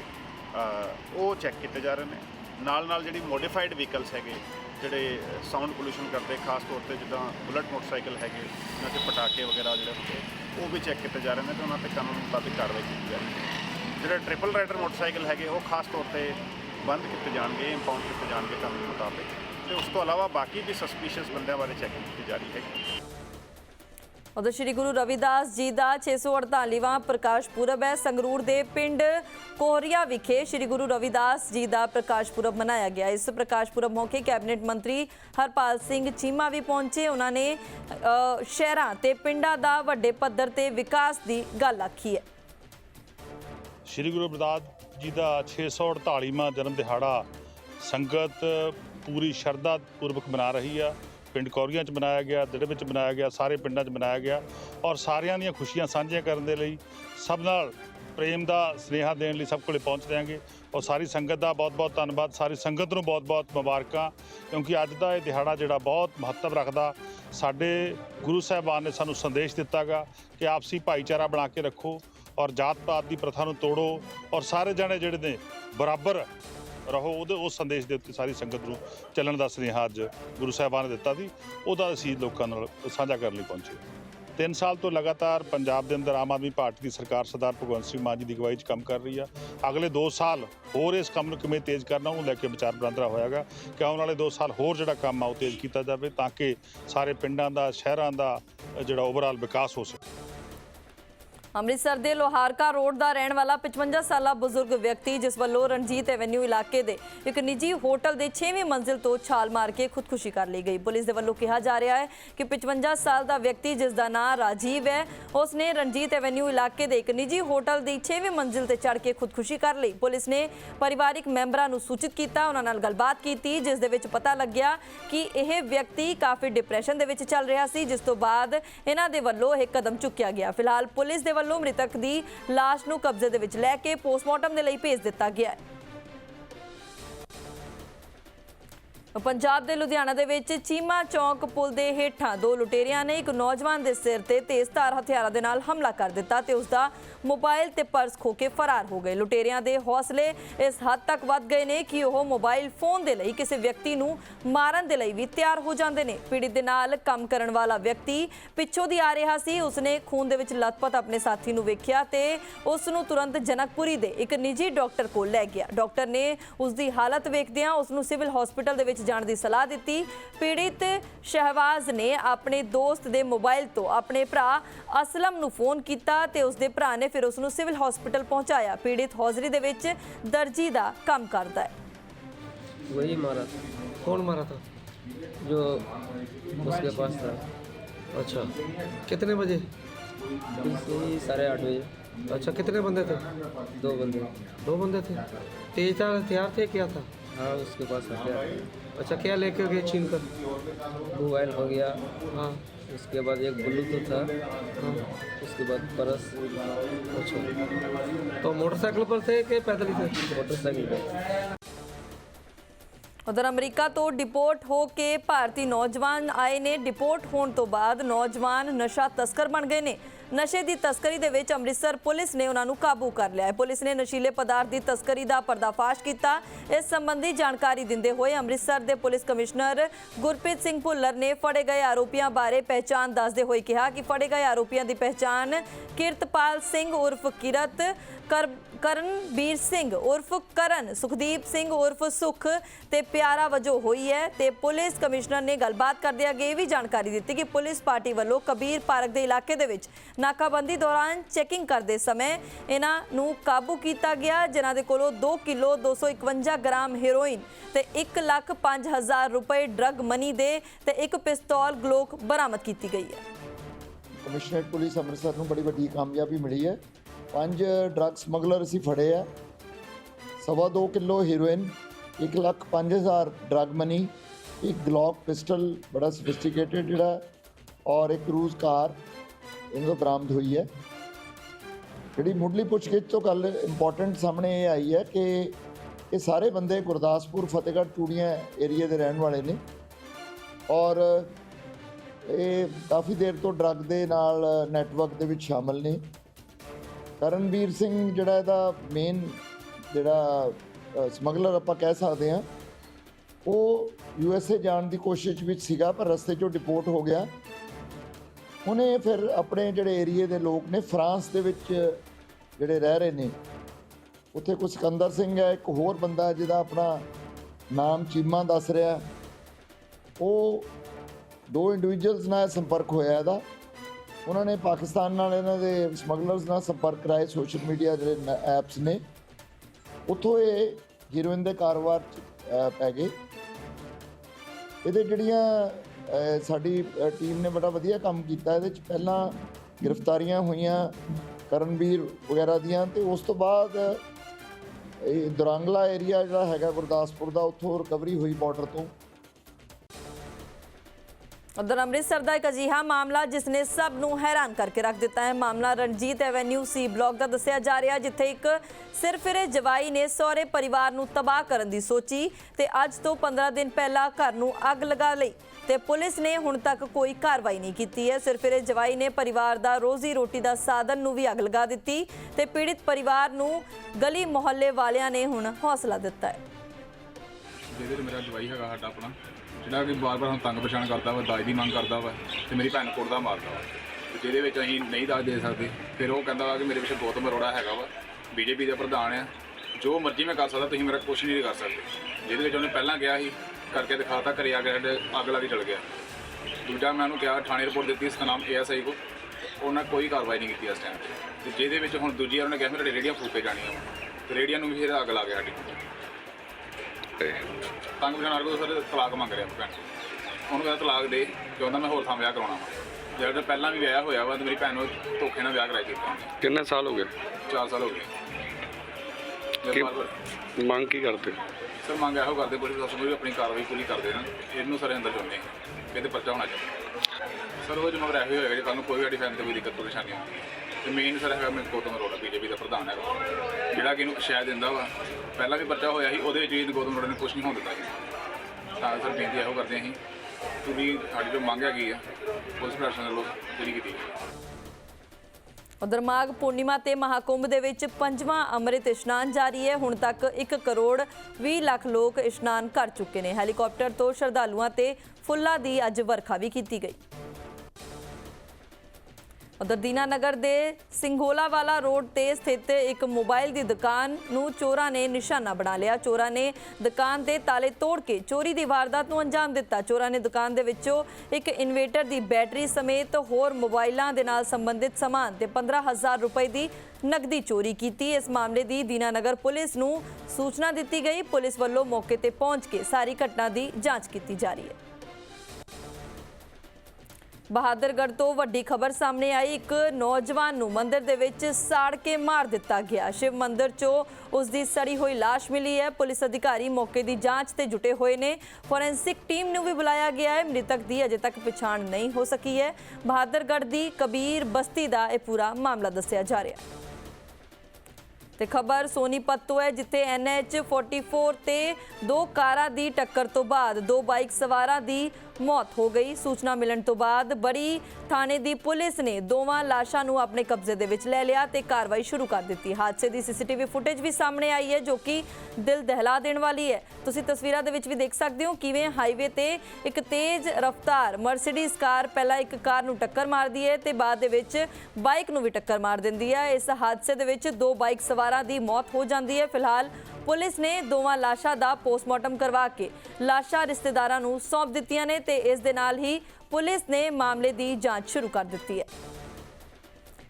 Speaker 6: ਉਹ ਚੈੱਕ ਕੀਤੇ ਜਾ ਰਹੇ ਨੇ। ਨਾਲ ਨਾਲ ਜਿਹੜੀ ਮੋਡੀਫਾਈਡ ਵਹੀਕਲਸ ਹੈਗੇ ਜਿਹੜੇ ਸਾਊਂਡ ਪੋਲੂਸ਼ਨ ਕਰਦੇ, ਖਾਸ ਤੌਰ ਤੇ ਜਿੱਦਾਂ ਬੁਲਟ ਮੋਟਰਸਾਈਕਲ ਹੈਗੇ, ਉਹਨਾਂ 'ਤੇ ਪਟਾਕੇ ਵਗੈਰਾ ਜਿਹੜੇ ਹੁੰਦੇ, ਉਹ ਵੀ ਚੈੱਕ ਕੀਤੇ ਜਾ ਰਹੇ ਨੇ ਤੇ ਉਹਨਾਂ ਤੇ ਕਾਨੂੰਨ ਮੁਤਾਬਿਕ ਕਾਰਵਾਈ ਕੀਤੀ ਜਾ ਰਹੀ ਹੈ। ਜਿਹੜੇ ਟ੍ਰਿਪਲ ਰਾਈਡਰ ਮੋਟਰਸਾਈਕਲ ਹੈਗੇ, ਉਹ ਖਾਸ ਤੌਰ ਤੇ ਬੰਦ ਕੀਤੇ ਜਾਣਗੇ ਇੰਪਾਊਂਡ ਕੀਤੇ ਜਾਣਗੇ ਕਾਨੂੰਨ ਮੁਤਾਬਿਕ। ਤੇ ਉਸ ਤੋਂ ਇਲਾਵਾ ਬਾਕੀ ਵੀ ਸਸਪੀਸ਼ੀਅਸ ਬੰਦਿਆਂ ਬਾਰੇ ਚੈੱਕ ਕੀਤੀ ਜਾ ਰਹੀ ਹੈਗੀ।
Speaker 1: ਉਦੋਂ ਸ਼੍ਰੀ ਗੁਰੂ ਰਵਿਦਾਸ ਜੀ ਦਾ 648ਵਾਂ ਪ੍ਰਕਾਸ਼ ਪੁਰਬ ਹੈ। ਸੰਗਰੂਰ ਦੇ ਪਿੰਡ ਕੋਹਰੀਆ ਵਿਖੇ ਸ਼੍ਰੀ ਗੁਰੂ ਰਵਿਦਾਸ ਜੀ ਦਾ ਪ੍ਰਕਾਸ਼ ਪੁਰਬ ਮਨਾਇਆ ਗਿਆ। ਇਸ ਪ੍ਰਕਾਸ਼ ਪੁਰਬ ਮੌਕੇ ਕੈਬਨਿਟ ਮੰਤਰੀ ਹਰਪਾਲ ਸਿੰਘ ਚੀਮਾ ਵੀ ਪਹੁੰਚੇ। ਉਹਨਾਂ ਨੇ ਸ਼ਹਿਰਾਂ ਤੇ ਪਿੰਡਾਂ ਦਾ ਵੱਡੇ ਪੱਧਰ ਤੇ ਵਿਕਾਸ ਦੀ ਗੱਲ ਆਖੀ ਹੈ।
Speaker 7: ਸ਼੍ਰੀ ਗੁਰੂ ਰਵਿਦਾਸ ਜੀ ਦਾ 648ਵਾਂ ਜਨਮ ਦਿਹਾੜਾ ਸੰਗਤ ਪੂਰੀ ਸ਼ਰਧਾ ਪੂਰਵਕ ਮਨਾ ਰਹੀ ਆ। ਪਿੰਡ ਕੌਰੀਆਂ 'ਚ ਮਨਾਇਆ ਗਿਆ, ਦਿੜੇ ਵਿੱਚ ਮਨਾਇਆ ਗਿਆ, ਸਾਰੇ ਪਿੰਡਾਂ 'ਚ ਮਨਾਇਆ ਗਿਆ ਔਰ ਸਾਰਿਆਂ ਦੀਆਂ ਖੁਸ਼ੀਆਂ ਸਾਂਝੀਆਂ ਕਰਨ ਦੇ ਲਈ ਸਭ ਨਾਲ ਪ੍ਰੇਮ ਦਾ ਸਨੇਹਾ ਦੇਣ ਲਈ ਸਭ ਕੋਲੇ ਪਹੁੰਚ ਦਿਆਂਗੇ ਔਰ ਸਾਰੀ ਸੰਗਤ ਦਾ ਬਹੁਤ-ਬਹੁਤ ਧੰਨਵਾਦ, ਸਾਰੀ ਸੰਗਤ ਨੂੰ ਬਹੁਤ-ਬਹੁਤ ਮੁਬਾਰਕਾਂ ਕਿਉਂਕਿ ਅੱਜ ਦਾ ਇਹ ਦਿਹਾੜਾ ਜਿਹੜਾ ਬਹੁਤ ਮਹੱਤਵ ਰੱਖਦਾ, ਸਾਡੇ ਗੁਰੂ ਸਾਹਿਬਾਨ ਨੇ ਸਾਨੂੰ ਸੰਦੇਸ਼ ਦਿੱਤਾਗਾ ਕਿ ਆਪਸੀ ਭਾਈਚਾਰਾ ਬਣਾ ਕੇ ਰੱਖੋ ਔਰ ਜਾਤ ਪਾਤ ਦੀ ਪ੍ਰਥਾ ਨੂੰ ਤੋੜੋ ਔਰ ਸਾਰੇ ਜਣੇ ਜਿਹੜੇ ਨੇ ਬਰਾਬਰ ਰਹੋ, ਉਹਦੇ ਉਸ ਸੰਦੇਸ਼ ਦੇ ਉੱਤੇ ਸਾਰੀ ਸੰਗਤ ਨੂੰ ਚੱਲਣ ਦਾ ਸੁਨੇਹਾ ਅੱਜ ਗੁਰੂ ਸਾਹਿਬਾਨ ਨੇ ਦਿੱਤਾ ਸੀ, ਉਹਦਾ ਅਸੀਂ ਲੋਕਾਂ ਨਾਲ ਸਾਂਝਾ ਕਰਨ ਲਈ ਪਹੁੰਚੇ ਤਿੰਨ ਸਾਲ ਤੋਂ ਲਗਾਤਾਰ ਪੰਜਾਬ ਦੇ ਅੰਦਰ ਆਮ ਆਦਮੀ ਪਾਰਟੀ ਦੀ ਸਰਕਾਰ ਸਰਦਾਰ ਭਗਵੰਤ ਸਿੰਘ ਮਾਨ ਜੀ ਦੀ ਅਗਵਾਈ 'ਚ ਕੰਮ ਕਰ ਰਹੀ ਆ। ਅਗਲੇ 2 ਸਾਲ ਹੋਰ ਇਸ ਕੰਮ ਨੂੰ ਕਿਵੇਂ ਤੇਜ਼ ਕਰਨਾ, ਉਹਨੂੰ ਲੈ ਕੇ ਵਿਚਾਰ ਵਟਾਂਦਰਾ ਹੋਇਆਗਾ ਕਿ ਆਉਣ ਵਾਲੇ 2 ਸਾਲ ਹੋਰ ਜਿਹੜਾ ਕੰਮ ਆ, ਉਹ ਤੇਜ਼ ਕੀਤਾ ਜਾਵੇ ਤਾਂ ਕਿ ਸਾਰੇ ਪਿੰਡਾਂ ਦਾ, ਸ਼ਹਿਰਾਂ ਦਾ ਜਿਹੜਾ ਓਵਰਆਲ ਵਿਕਾਸ ਹੋ ਸਕੇ।
Speaker 1: ਅੰਮ੍ਰਿਤਸਰ ਦੇ ਲੋਹਾਰਕਾ ਰੋਡ ਦਾ ਰਹਿਣ ਵਾਲਾ 55 ਸਾਲਾ ਬਜ਼ੁਰਗ ਵਿਅਕਤੀ, ਜਿਸ ਵੱਲੋਂ ਰਣਜੀਤ ਐਵੇਨਿਊ ਇਲਾਕੇ ਦੇ ਇੱਕ ਨਿੱਜੀ ਹੋਟਲ ਦੇ 6ਵੀਂ ਮੰਜ਼ਿਲ ਤੋਂ ਛਾਲ ਮਾਰ ਕੇ ਖੁਦਕੁਸ਼ੀ ਕਰ ਲਈ ਗਈ। ਪੁਲਿਸ ਦੇ ਵੱਲੋਂ ਕਿਹਾ ਜਾ ਰਿਹਾ ਹੈ ਕਿ 55 ਸਾਲ ਦਾ ਵਿਅਕਤੀ, ਜਿਸ ਦਾ ਨਾਮ ਰਾਜੀਵ ਹੈ ਉਸ ਨੇ ਰਣਜੀਤ ਐਵੇਨਿਊ ਇਲਾਕੇ ਦੇ ਇੱਕ ਨਿੱਜੀ ਹੋਟਲ ਦੀ 6ਵੀਂ ਮੰਜ਼ਿਲ ਤੇ ਚੜ੍ਹ ਕੇ ਖੁਦਕੁਸ਼ੀ ਕਰ ਲਈ। ਪੁਲਿਸ ਨੇ ਪਰਿਵਾਰਿਕ ਮੈਂਬਰਾਂ ਨੂੰ ਸੂਚਿਤ ਕੀਤਾ, ਉਹਨਾਂ ਨਾਲ ਗੱਲਬਾਤ ਕੀਤੀ, ਜਿਸ ਦੇ ਵਿੱਚ ਪਤਾ ਲੱਗਿਆ ਕਿ ਇਹ ਵਿਅਕਤੀ ਕਾਫੀ ਡਿਪਰੈਸ਼ਨ ਦੇ ਵਿੱਚ ਚੱਲ ਰਿਹਾ ਸੀ, ਜਿਸ ਤੋਂ ਬਾਅਦ ਇਹਨਾਂ ਦੇ ਵੱਲੋਂ ਇਹ ਕਦਮ ਚੁੱਕਿਆ ਗਿਆ। ਫਿਲਹਾਲ ਪੁਲਿਸ ਦੇ ਵੱਲੋਂ ਮ੍ਰਿਤਕ ਦੀ ਲਾਸ਼ ਨੂੰ ਕਬਜ਼ੇ ਦੇ ਵਿੱਚ ਲੈ ਕੇ ਪੋਸਟਮਾਰਟਮ ਦੇ ਲਈ ਭੇਜ ਦਿੱਤਾ ਗਿਆ ਹੈ। ਪੰਜਾਬ ਦੇ ਲੁਧਿਆਣਾ ਦੇ ਵਿੱਚ ਚੀਮਾ ਚੌਂਕ ਪੁਲ ਦੇ ਹੇਠਾਂ ਦੋ ਲੁਟੇਰਿਆਂ ਨੇ ਇੱਕ ਨੌਜਵਾਨ ਦੇ ਸਿਰ ਤੇ ਤੇਜ਼ਧਾਰ ਹਥਿਆਰਾਂ ਦੇ ਨਾਲ ਹਮਲਾ ਕਰ ਦਿੱਤਾ ਤੇ ਉਸ ਦਾ ਮੋਬਾਈਲ ਤੇ ਪਰਸ ਖੋ ਕੇ ਫਰਾਰ ਹੋ ਗਏ। ਲੁਟੇਰਿਆਂ ਦੇ ਹੌਸਲੇ ਇਸ ਹੱਦ ਤੱਕ ਵੱਧ ਗਏ ਨੇ ਕਿ ਉਹ ਮੋਬਾਈਲ ਫੋਨ ਦੇ ਲਈ ਕਿਸੇ ਵਿਅਕਤੀ ਨੂੰ ਮਾਰਨ ਦੇ ਲਈ ਵੀ ਤਿਆਰ ਹੋ ਜਾਂਦੇ ਨੇ। ਪੀੜਿਤ ਦੇ ਨਾਲ ਕੰਮ ਕਰਨ ਵਾਲਾ ਵਿਅਕਤੀ ਪਿੱਛੋਂ ਦੀ ਆ ਰਿਹਾ ਸੀ। ਉਸਨੇ ਖੂਨ ਦੇ ਵਿੱਚ ਲਤਪਤ ਆਪਣੇ ਸਾਥੀ ਨੂੰ ਵੇਖਿਆ ਤੇ ਉਸ ਨੂੰ ਤੁਰੰਤ ਜਨਕਪੁਰੀ ਦੇ ਇੱਕ ਨਿੱਜੀ ਡਾਕਟਰ ਕੋਲ ਲੈ ਗਿਆ। ਡਾਕਟਰ ਨੇ ਉਸ ਦੀ ਹਾਲਤ ਵੇਖਦਿਆਂ ਉਸ ਨੂੰ ਸਿਵਲ ਹਸਪੀਟਲ ਦੇ ਵਿੱਚ ਜਾਣ ਦੀ ਸਲਾਹ ਦਿੱਤੀ ਪੀੜਿਤ ਸ਼ਹਿਵਾਜ਼ ਨੇ ਆਪਣੇ ਦੋਸਤ ਦੇ ਮੋਬਾਈਲ ਤੋਂ ਆਪਣੇ ਭਰਾ ਅਸਲਮ ਨੂੰ ਫੋਨ ਕੀਤਾ ਤੇ ਉਸ ਦੇ ਭਰਾ ਨੇ ਫਿਰ ਉਸ ਨੂੰ ਸਿਵਲ ਹਸਪੀਟਲ ਪਹੁੰਚਾਇਆ ਪੀੜਿਤ ਹੌਜ਼ਰੀ ਦੇ ਵਿੱਚ ਦਰਜੀ ਦਾ ਕੰਮ ਕਰਦਾ ਹੈ
Speaker 8: वही मारा था
Speaker 9: कौन मारा था
Speaker 8: जो उसके पास था
Speaker 9: अच्छा कितने बजे
Speaker 8: इसे ही साढ़े आठ बजे
Speaker 9: अच्छा कितने बंदे थे
Speaker 8: दो बंदे
Speaker 9: दो बंदे थे तेज तार हथियार थे क्या था
Speaker 8: हाँ उसके पास हथियार
Speaker 9: अच्छा क्या लेके गए छीन कर
Speaker 8: मोबाइल हो गया
Speaker 9: हाँ
Speaker 8: उसके बाद एक ब्लूटूथ था
Speaker 9: हाँ
Speaker 8: उसके बाद परस
Speaker 9: अच्छा तो मोटरसाइकिल पर थे कि पैदल ही थे
Speaker 8: मोटरसाइकिल पे
Speaker 1: ਉਧਰ ਅਮਰੀਕਾ ਤੋਂ ਡਿਪੋਰਟ ਹੋ ਕੇ ਭਾਰਤੀ ਨੌਜਵਾਨ ਆਏ ਨੇ ਡਿਪੋਰਟ ਹੋਣ ਤੋਂ ਬਾਅਦ ਨੌਜਵਾਨ ਨਸ਼ਾ ਤਸਕਰ ਬਣ ਗਏ ਨੇ ਨਸ਼ੇ ਦੀ ਤਸਕਰੀ ਦੇ ਵਿੱਚ ਅੰਮ੍ਰਿਤਸਰ ਪੁਲਿਸ ਨੇ ਉਹਨਾਂ ਨੂੰ ਕਾਬੂ ਕਰ ਲਿਆ ਹੈ। ਪੁਲਿਸ ਨੇ ਨਸ਼ੀਲੇ ਪਦਾਰਥ ਦੀ ਤਸਕਰੀ ਦਾ ਪਰਦਾਫਾਸ਼ ਕੀਤਾ। ਇਸ ਸੰਬੰਧੀ ਜਾਣਕਾਰੀ ਦਿੰਦੇ ਹੋਏ ਅੰਮ੍ਰਿਤਸਰ ਦੇ ਪੁਲਿਸ ਕਮਿਸ਼ਨਰ ਗੁਰਪ੍ਰੀਤ ਸਿੰਘ ਭੁੱਲਰ ਨੇ ਫੜੇ ਗਏ ਆਰੋਪੀਆਂ ਬਾਰੇ ਪਹਿਚਾਣ ਦੱਸਦੇ ਹੋਏ ਕਿਹਾ ਕਿ ਫੜੇ ਗਏ ਆਰੋਪੀਆਂ ਦੀ ਪਹਿਚਾਣ ਕਿਰਤਪਾਲ ਸਿੰਘ ਉਰਫ ਕਿਰਤ, ਕਰ ਕਰਨਵੀਰ ਸਿੰਘ ਉਰਫ ਕਰਨ, ਸੁਖਦੀਪ ਸਿੰਘ ਉਰਫ ਸੁਖ ਤੇ ਪਿਆਰਾ ਵਜੋਂ ਹੋਈ ਹੈ ਤੇ ਪੁਲਿਸ ਕਮਿਸ਼ਨਰ ਨੇ ਗੱਲਬਾਤ ਕਰਦੇ ਅੱਗੇ ਇਹ ਵੀ ਜਾਣਕਾਰੀ ਦਿੱਤੀ ਕਿ ਪੁਲਿਸ ਪਾਰਟੀ ਵੱਲੋਂ ਕਬੀਰ ਪਾਰਕ ਦੇ ਇਲਾਕੇ ਦੇ ਵਿੱਚ ਨਾਕਾਬੰਦੀ ਦੌਰਾਨ ਚੈਕਿੰਗ ਕਰਦੇ ਸਮੇਂ ਇਹਨਾਂ ਨੂੰ ਕਾਬੂ ਕੀਤਾ ਗਿਆ, ਜਿਨ੍ਹਾਂ ਦੇ ਕੋਲੋਂ 2 ਕਿਲੋ 251 ਗ੍ਰਾਮ ਹੈਰੋਇਨ ਤੇ 1 ਲੱਖ 5000 ਰੁਪਏ ਡਰੱਗ ਮਨੀ ਦੇ ਤੇ ਇੱਕ ਪਿਸਤੌਲ ਗਲੋਕ ਬਰਾਮਦ ਕੀਤੀ ਗਈ ਹੈ।
Speaker 10: ਕਮਿਸ਼ਨਰੇਟ ਪੁਲਿਸ ਅੰਮ੍ਰਿਤਸਰ ਨੂੰ ਬੜੀ ਵੱਡੀ ਕਾਮਯਾਬੀ ਮਿਲੀ ਹੈ। ਪੰਜ ਡਰੱਗ ਸਮਗਲਰ ਅਸੀਂ ਫੜੇ ਆ। ਸਵਾ ਦੋ kilo heroin 1 lakh 5000 drug money, ਇੱਕ ਗਲੌਕ ਪਿਸਟਲ, ਬੜਾ ਸਫਿਸਟੀਕੇਟਡ ਜਿਹੜਾ ਔਰ ਇੱਕ ਕਰੂਜ਼ ਕਾਰ ਇਹਨਾਂ ਤੋਂ ਬਰਾਮਦ ਹੋਈ ਹੈ। ਜਿਹੜੀ ਮੁੱਢਲੀ ਪੁੱਛਗਿੱਛ ਤੋਂ ਗੱਲ ਇੰਪੋਰਟੈਂਟ ਸਾਹਮਣੇ ਇਹ ਆਈ ਹੈ ਕਿ ਇਹ ਸਾਰੇ ਬੰਦੇ ਗੁਰਦਾਸਪੁਰ, ਫਤਿਹਗੜ੍ਹ ਚੂੜੀਆਂ ਏਰੀਆ ਦੇ ਰਹਿਣ ਵਾਲੇ ਨੇ ਔਰ ਇਹ ਕਾਫੀ ਦੇਰ ਤੋਂ ਡਰੱਗ ਦੇ ਨਾਲ ਨੈਟਵਰਕ ਦੇ ਵਿੱਚ ਸ਼ਾਮਲ ਨੇ। ਕਰਨਵੀਰ ਸਿੰਘ ਜਿਹੜਾ ਇਹਦਾ ਮੇਨ ਜਿਹੜਾ ਸਮਗਲਰ ਆਪਾਂ ਕਹਿ ਸਕਦੇ ਹਾਂ, ਉਹ ਯੂ ਐਸ ਏ ਜਾਣ ਦੀ ਕੋਸ਼ਿਸ਼ ਵਿੱਚ ਸੀਗਾ, ਪਰ ਰਸਤੇ 'ਚੋਂ ਡਿਪੋਰਟ ਹੋ ਗਿਆ। ਉਹਨੇ ਫਿਰ ਆਪਣੇ ਜਿਹੜੇ ਏਰੀਏ ਦੇ ਲੋਕ ਨੇ ਫਰਾਂਸ ਦੇ ਵਿੱਚ ਜਿਹੜੇ ਰਹਿ ਰਹੇ ਨੇ ਉੱਥੇ ਕੋਈ ਸਿਕੰਦਰ ਸਿੰਘ ਹੈ ਇੱਕ ਹੋਰ ਬੰਦਾ ਜਿਹਦਾ ਆਪਣਾ ਨਾਮ ਚੀਮਾ ਦੱਸ ਰਿਹਾ ਉਹ ਦੋ ਇੰਡੀਵਿਜੂਅਲਸ ਨਾਲ ਸੰਪਰਕ ਹੋਇਆ ਇਹਦਾ। ਉਹਨਾਂ ਨੇ ਪਾਕਿਸਤਾਨ ਨਾਲ ਇਹਨਾਂ ਦੇ ਸਮਗਲਰਸ ਨਾਲ ਸੰਪਰਕ ਕਰਾਏ ਸੋਸ਼ਲ ਮੀਡੀਆ ਜਿਹੜੇ ਐਪਸ ਨੇ। ਉੱਥੋਂ ਇਹ ਹੀਰੋਇਨ ਦੇ ਕਾਰੋਬਾਰ 'ਚ ਅਹ, ਪੈ ਗਏ। ਇਹਦੇ ਜਿਹੜੀਆਂ ਸਾਡੀ ਟੀਮ ਨੇ ਬੜਾ ਵਧੀਆ ਕੰਮ ਕੀਤਾ ਇਹਦੇ 'ਚ। ਪਹਿਲਾਂ ਗ੍ਰਿਫਤਾਰੀਆਂ ਹੋਈਆਂ ਕਰਨਵੀਰ ਵਗੈਰਾ ਦੀਆਂ ਤੇ ਉਸ ਤੋਂ ਬਾਅਦ ਇਹ ਦੁਰਾਂਗਲਾ ਏਰੀਆ ਜਿਹੜਾ ਹੈਗਾ ਗੁਰਦਾਸਪੁਰ ਦਾ, ਉੱਥੋਂ ਰਿਕਵਰੀ ਹੋਈ ਬਾਰਡਰ ਤੋਂ।
Speaker 1: ਉਧਰ ਅੰਮ੍ਰਿਤਸਰ ਦਾ ਇੱਕ ਅਜਿਹਾ ਮਾਮਲਾ ਜਿਸ ਨੇ ਸਭ ਨੂੰ ਹੈਰਾਨ ਕਰਕੇ ਰੱਖ ਦਿੱਤਾ ਹੈ। ਮਾਮਲਾ ਰਣਜੀਤ ਐਵੇਨਿਊ ਸੀ ਬਲਾਕ ਦਾ ਦੱਸਿਆ ਜਾ ਰਿਹਾ ਜਿੱਥੇ ਇੱਕ ਸਿਰਫਿਰੇ ਜਵਾਈ ਨੇ ਸਹੁਰੇ ਪਰਿਵਾਰ ਨੂੰ ਤਬਾਹ ਕਰਨ ਦੀ ਸੋਚੀ ਤੇ ਅੱਜ ਤੋਂ 15 ਦਿਨ ਪਹਿਲਾਂ ਘਰ ਨੂੰ ਅੱਗ ਲਗਾ ਲਈ ਤੇ ਪੁਲਿਸ ਨੇ ਹੁਣ ਤੱਕ ਕੋਈ ਕਾਰਵਾਈ ਨਹੀਂ ਕੀਤੀ ਹੈ। ਸਿਰਫਿਰੇ ਜਵਾਈ ਨੇ ਪਰਿਵਾਰ ਦਾ ਰੋਜ਼ੀ ਰੋਟੀ ਦਾ ਸਾਧਨ ਨੂੰ ਵੀ ਅੱਗ ਲਗਾ ਦਿੱਤੀ ਤੇ ਪੀੜਿਤ ਪਰਿਵਾਰ ਨੂੰ ਗਲੀ ਮੁਹੱਲੇ ਵਾਲਿਆਂ ਨੇ ਹੁਣ ਹੌਸਲਾ ਦਿੱਤਾ ਹੈ।
Speaker 3: ਜਿਹਦੇ ਤੇ ਮੇਰਾ ਜਵਾਈ ਹੈਗਾ ਸਾਡਾ ਆਪਣਾ। ਜਿਹੜਾ ਕਿ ਬਾਰ-ਬਾਰ ਸਾਨੂੰ ਤੰਗ ਪਰੇਸ਼ਾਨ ਕਰਦਾ ਵਾ ਦਾਜ ਦੀ ਮੰਗ ਕਰਦਾ ਵਾ ਤੇ ਮੇਰੀ ਭੈਣ ਕੁੜਦਾ ਮਾਰਦਾ ਵਾ। ਤੇ ਜਿਹਦੇ ਵਿੱਚ ਅਸੀਂ ਨਹੀਂ ਦਾਜ ਦੇ ਸਕਦੇ, ਫਿਰ ਉਹ ਕਹਿੰਦਾ ਵਾ ਕਿ ਮੇਰੇ ਪਿੱਛੇ ਗੌਤਮ ਅਰੋੜਾ ਹੈਗਾ ਵਾ। ਬੀਜੇਪੀ ਦੇ ਪ੍ਰਧਾਨ ਆ। ਜੋ ਮਰਜ਼ੀ ਮੈਂ ਕਰ ਸਕਦਾ, ਤੁਸੀਂ ਮੇਰਾ ਕੁਝ ਨਹੀਂ ਕਰ ਸਕਦੇ। ਜਿਹਦੇ ਵਿੱਚ ਉਹਨੇ ਪਹਿਲਾਂ ਗਿਆ ਸੀ, ਕਰਕੇ ਦਿਖਾਤਾ, ਘਰੇ ਆ ਕੇ ਸਾਡੇ ਅੱਗ ਲਾ ਕੇ ਚਲ ਗਿਆ। ਦੂਜਾ ਮੈਂ ਉਹਨੂੰ ਕਿਹਾ, ਥਾਣੇ ਰਿਪੋਰਟ ਦਿੱਤੀ ਸਤਨਾਮ ਏਐਸਆਈ ਕੋ ਉਹਨਾਂ ਕੋਈ ਕਾਰਵਾਈ ਨਹੀਂ ਕੀਤੀ ਇਸ ਟਾਈਮ ਤੇ। ਜਿਹਦੇ ਵਿੱਚ ਹੁਣ ਦੂਜੀ ਵਾਰ ਉਹਨੇ ਕਿਹਾ ਮੇਰੇ ਰੇੜੀਆਂ ਫੂਕੇ ਜਾਣੀਆਂ ਵਾ। ਤੇ ਰੇੜੀਆਂ ਨੂੰ ਵੀ ਫਿਰ ਅੱਗ ਲਾ ਗਿਆ ਸਾਡੀ ਤੰਗ ਪਛਾਣ ਕੋ ਸਰ ਤਲਾਕ ਮੰਗ ਰਿਹਾ ਭੈਣ ਉਹਨੂੰ ਕਹਿੰਦਾ ਤਲਾਕ ਦੇ ਕਹਿੰਦਾ ਮੈਂ ਹੋਰ ਥਾਂ ਵਿਆਹ ਕਰਾਉਣਾ ਵਾ। ਜਿਹੜਾ ਪਹਿਲਾਂ ਵੀ ਵਿਆਹ ਹੋਇਆ ਵਾ ਤੇ ਮੇਰੀ ਭੈਣ ਨੂੰ ਧੋਖੇ ਨਾਲ ਵਿਆਹ ਕਰਾਇਆ ਕੀਤਾ
Speaker 11: ਕਿੰਨੇ ਸਾਲ ਹੋ ਗਏ?
Speaker 3: 4 ਸਾਲ ਹੋ ਗਏ।
Speaker 11: ਕਿ- ਮੰਗ ਕੀ ਕਰਦੇ?
Speaker 3: ਸਰ ਮੰਗ ਇਹੋ ਕਰਦੇ ਪੁਲਿਸ ਪ੍ਰਸ਼ਾਸਨ ਵੀ ਆਪਣੀ ਕਾਰਵਾਈ ਪੂਰੀ ਕਰਦੇ ਨਾ ਇਹਨੂੰ ਸਾਰੇ ਅੰਦਰ ਆ। ਇਹਦੇ ਪਰਚਾ ਹੋਣਾ ਚਾਹੀਦਾ। ਸਰ ਉਹ ਜਮਾ ਇਹੋ ਹੀ ਹੋਏਗਾ ਜੇ ਕੱਲ ਨੂੰ ਕੋਈ ਵੀ ਸਾਡੀ ਫੈਮਿਲੀ ਤੇ ਕੋਈ ਦਿੱਕਤ ਪਰੇਸ਼ਾਨੀ ਹੈ। ਤੇ ਮੇਨ ਸਰ ਹੈਗਾ ਮੈਂ ਗੌਤਮ ਅਰੋੜਾ ਬੀਜੇਪੀ ਦਾ ਪ੍ਰਧਾਨ ਹੈਗਾ। ਜਿਹੜਾ ਕਿ ਇਹਨੂੰ ਸ਼ਾਇਦ ਦਿੰਦਾ ਵਾ। ਪਹਿਲਾਂ ਵੀ ਪਰਚਾ ਹੋਇਆ ਸੀ, ਉਹਦੇ ਵਿੱਚ ਵੀ ਗੌਤਮ ਅਰੋੜਾ ਨੇ ਕੁਝ ਨਹੀਂ ਹੋਣ ਦਿੱਤਾ ਸੀ। ਤਾਂ ਸਰ ਬੇਨਤੀ ਇਹੋ ਕਰਦੇ ਅਸੀਂ ਪੂਰੀ ਸਾਡੀ ਜੋ ਮੰਗ ਹੈਗੀ ਆ, ਪੁਲਿਸ ਪ੍ਰਸ਼ਾਸਨ ਵੱਲੋਂ ਪੂਰੀ ਕੀਤੀ
Speaker 1: ਉਧਰ ਮਾਘ ਪੂਰਨਿਮਾ ਤੇ ਮਹਾਕੁੰਭ ਦੇ ਵਿੱਚ ਪੰਜਵਾਂ ਅੰਮ੍ਰਿਤ ਇਸ਼ਨਾਨ ਜਾਰੀ ਹੈ। ਹੁਣ ਤੱਕ 1 ਕਰੋੜ 20 ਲੱਖ ਲੋਕ ਇਸ਼ਨਾਨ ਕਰ ਚੁੱਕੇ ਨੇ। ਹੈਲੀਕਾਪਟਰ ਤੋਂ ਸ਼ਰਧਾਲੂਆਂ ਤੇ ਫੁੱਲਾਂ ਦੀ ਅੱਜ ਵਰਖਾ ਵੀ ਕੀਤੀ ਗਈ। ਉਧਰ ਦੀਨਾਨਗਰ ਦੇ ਸਿੰਘੋਲਾਵਾਲਾ ਰੋਡ ਤੇ ਸਥਿਤ ਇੱਕ ਮੋਬਾਈਲ ਦੀ ਦੁਕਾਨ ਨੂੰ ਚੋਰਾਂ ਨੇ ਨਿਸ਼ਾਨਾ ਬਣਾ ਲਿਆ। ਚੋਰਾਂ ਨੇ ਦੁਕਾਨ ਦੇ ਤਾਲੇ ਤੋੜ ਕੇ ਚੋਰੀ ਦੀ ਵਾਰਦਾਤ ਨੂੰ ਅੰਜਾਮ ਦਿੱਤਾ। ਚੋਰਾਂ ਨੇ ਦੁਕਾਨ ਦੇ ਵਿੱਚੋਂ ਇੱਕ ਇਨਵੇਟਰ ਦੀ ਬੈਟਰੀ ਸਮੇਤ ਹੋਰ ਮੋਬਾਈਲਾਂ ਦੇ ਨਾਲ ਸੰਬੰਧਿਤ ਸਮਾਨ ਤੇ 15000 ਰੁਪਏ ਦੀ ਨਕਦੀ ਚੋਰੀ ਕੀਤੀ। ਇਸ ਮਾਮਲੇ ਦੀ ਦੀਨਾਨਗਰ ਪੁਲਿਸ ਨੂੰ ਸੂਚਨਾ ਦਿੱਤੀ ਗਈ। ਪੁਲਿਸ ਵੱਲੋਂ ਮੌਕੇ ਤੇ ਪਹੁੰਚ ਕੇ ਸਾਰੀ ਘਟਨਾ ਦੀ ਜਾਂਚ ਕੀਤੀ ਜਾ ਰਹੀ ਹੈ। ਬਹਾਦਰਗੜ੍ਹ ਤੋਂ ਵੱਡੀ ਖਬਰ ਸਾਹਮਣੇ ਆਈ। ਇੱਕ ਨੌਜਵਾਨ ਨੂੰ ਮੰਦਿਰ ਦੇ ਵਿੱਚ ਸਾੜ ਕੇ ਮਾਰ ਦਿੱਤਾ ਗਿਆ। ਸ਼ਿਵ ਮੰਦਿਰ 'ਚੋਂ ਉਸ ਦੀ ਸੜੀ ਹੋਈ ਲਾਸ਼ ਮਿਲੀ ਹੈ। ਪੁਲਿਸ ਅਧਿਕਾਰੀ ਮੌਕੇ ਦੀ ਜਾਂਚ ਤੇ ਜੁਟੇ ਹੋਏ ਨੇ। ਫੋਰੈਂਸਿਕ ਟੀਮ ਨੂੰ ਵੀ ਬੁਲਾਇਆ ਗਿਆ ਹੈ। ਮ੍ਰਿਤਕ ਦੀ ਅਜੇ ਤੱਕ ਪਛਾਣ ਨਹੀਂ ਹੋ ਸਕੀ ਹੈ। ਬਹਾਦਰਗੜ੍ਹ ਦੀ ਕਬੀਰ ਬਸਤੀ ਦਾ ਇਹ ਪੂਰਾ ਮਾਮਲਾ ਦੱਸਿਆ ਜਾ ਰਿਹਾ ਹੈ। ਤੇ ਖਬਰ ਸੋਨੀਪਤ ਤੋਂ ਹੈ, ਜਿੱਥੇ NH 44 ਤੇ ਦੋ ਕਾਰਾਂ ਦੀ ਟੱਕਰ ਤੋਂ ਬਾਅਦ ਦੋ ਬਾਈਕ ਸਵਾਰਾਂ ਦੀ ਮੌਤ ਹੋ ਗਈ। ਸੂਚਨਾ ਮਿਲਣ ਤੋਂ ਬਾਅਦ ਬੜੀ ਥਾਣੇ ਦੀ ਪੁਲਿਸ ਨੇ ਦੋਵਾਂ ਲਾਸ਼ਾਂ ਨੂੰ ਆਪਣੇ ਕਬਜ਼ੇ ਦੇ ਵਿੱਚ ਲੈ ਲਿਆ ਤੇ ਕਾਰਵਾਈ ਸ਼ੁਰੂ ਕਰ ਦਿੱਤੀ। ਹਾਦਸੇ ਦੀ ਸੀਸੀਟੀਵੀ ਫੁਟੇਜ ਵੀ ਸਾਹਮਣੇ ਆਈ ਹੈ, ਜੋ ਕਿ ਦਿਲ ਦਹਿਲਾ ਦੇਣ ਵਾਲੀ ਹੈ। ਤੁਸੀਂ ਤਸਵੀਰਾਂ ਦੇ ਵਿੱਚ ਵੀ ਦੇਖ ਸਕਦੇ ਹੋ ਕਿਵੇਂ ਹਾਈਵੇ ਤੇ ਇੱਕ ਤੇਜ਼ ਰਫ਼ਤਾਰ ਮਰਸੀਡੀਜ਼ ਕਾਰ ਪਹਿਲਾਂ ਇੱਕ ਕਾਰ ਨੂੰ ਟੱਕਰ ਮਾਰਦੀ ਹੈ ਤੇ ਬਾਅਦ ਦੇ ਵਿੱਚ ਬਾਈਕ ਨੂੰ ਵੀ ਟੱਕਰ ਮਾਰ ਦਿੰਦੀ ਹੈ। ਇਸ ਹਾਦਸੇ ਦੇ ਵਿੱਚ ਦੋ ਬਾਈਕ ਸਵਾਰਾਂ ਦੀ ਮੌਤ ਹੋ ਜਾਂਦੀ ਹੈ। ਫਿਲਹਾਲ ਪੁਲਿਸ ਨੇ ਦੋਵਾਂ ਲਾਸ਼ਾਂ ਦਾ ਪੋਸਟਮਾਰਟਮ ਕਰਵਾ ਕੇ ਲਾਸ਼ਾਂ ਰਿਸ਼ਤੇਦਾਰਾਂ ਨੂੰ ਸੌਂਪ ਦਿੱਤੀਆਂ ਨੇ ਤੇ ਇਸ ਦੇ ਨਾਲ ਹੀ ਪੁਲਿਸ ਨੇ ਮਾਮਲੇ ਦੀ ਜਾਂਚ ਸ਼ੁਰੂ ਕਰ ਦਿੱਤੀ ਹੈ।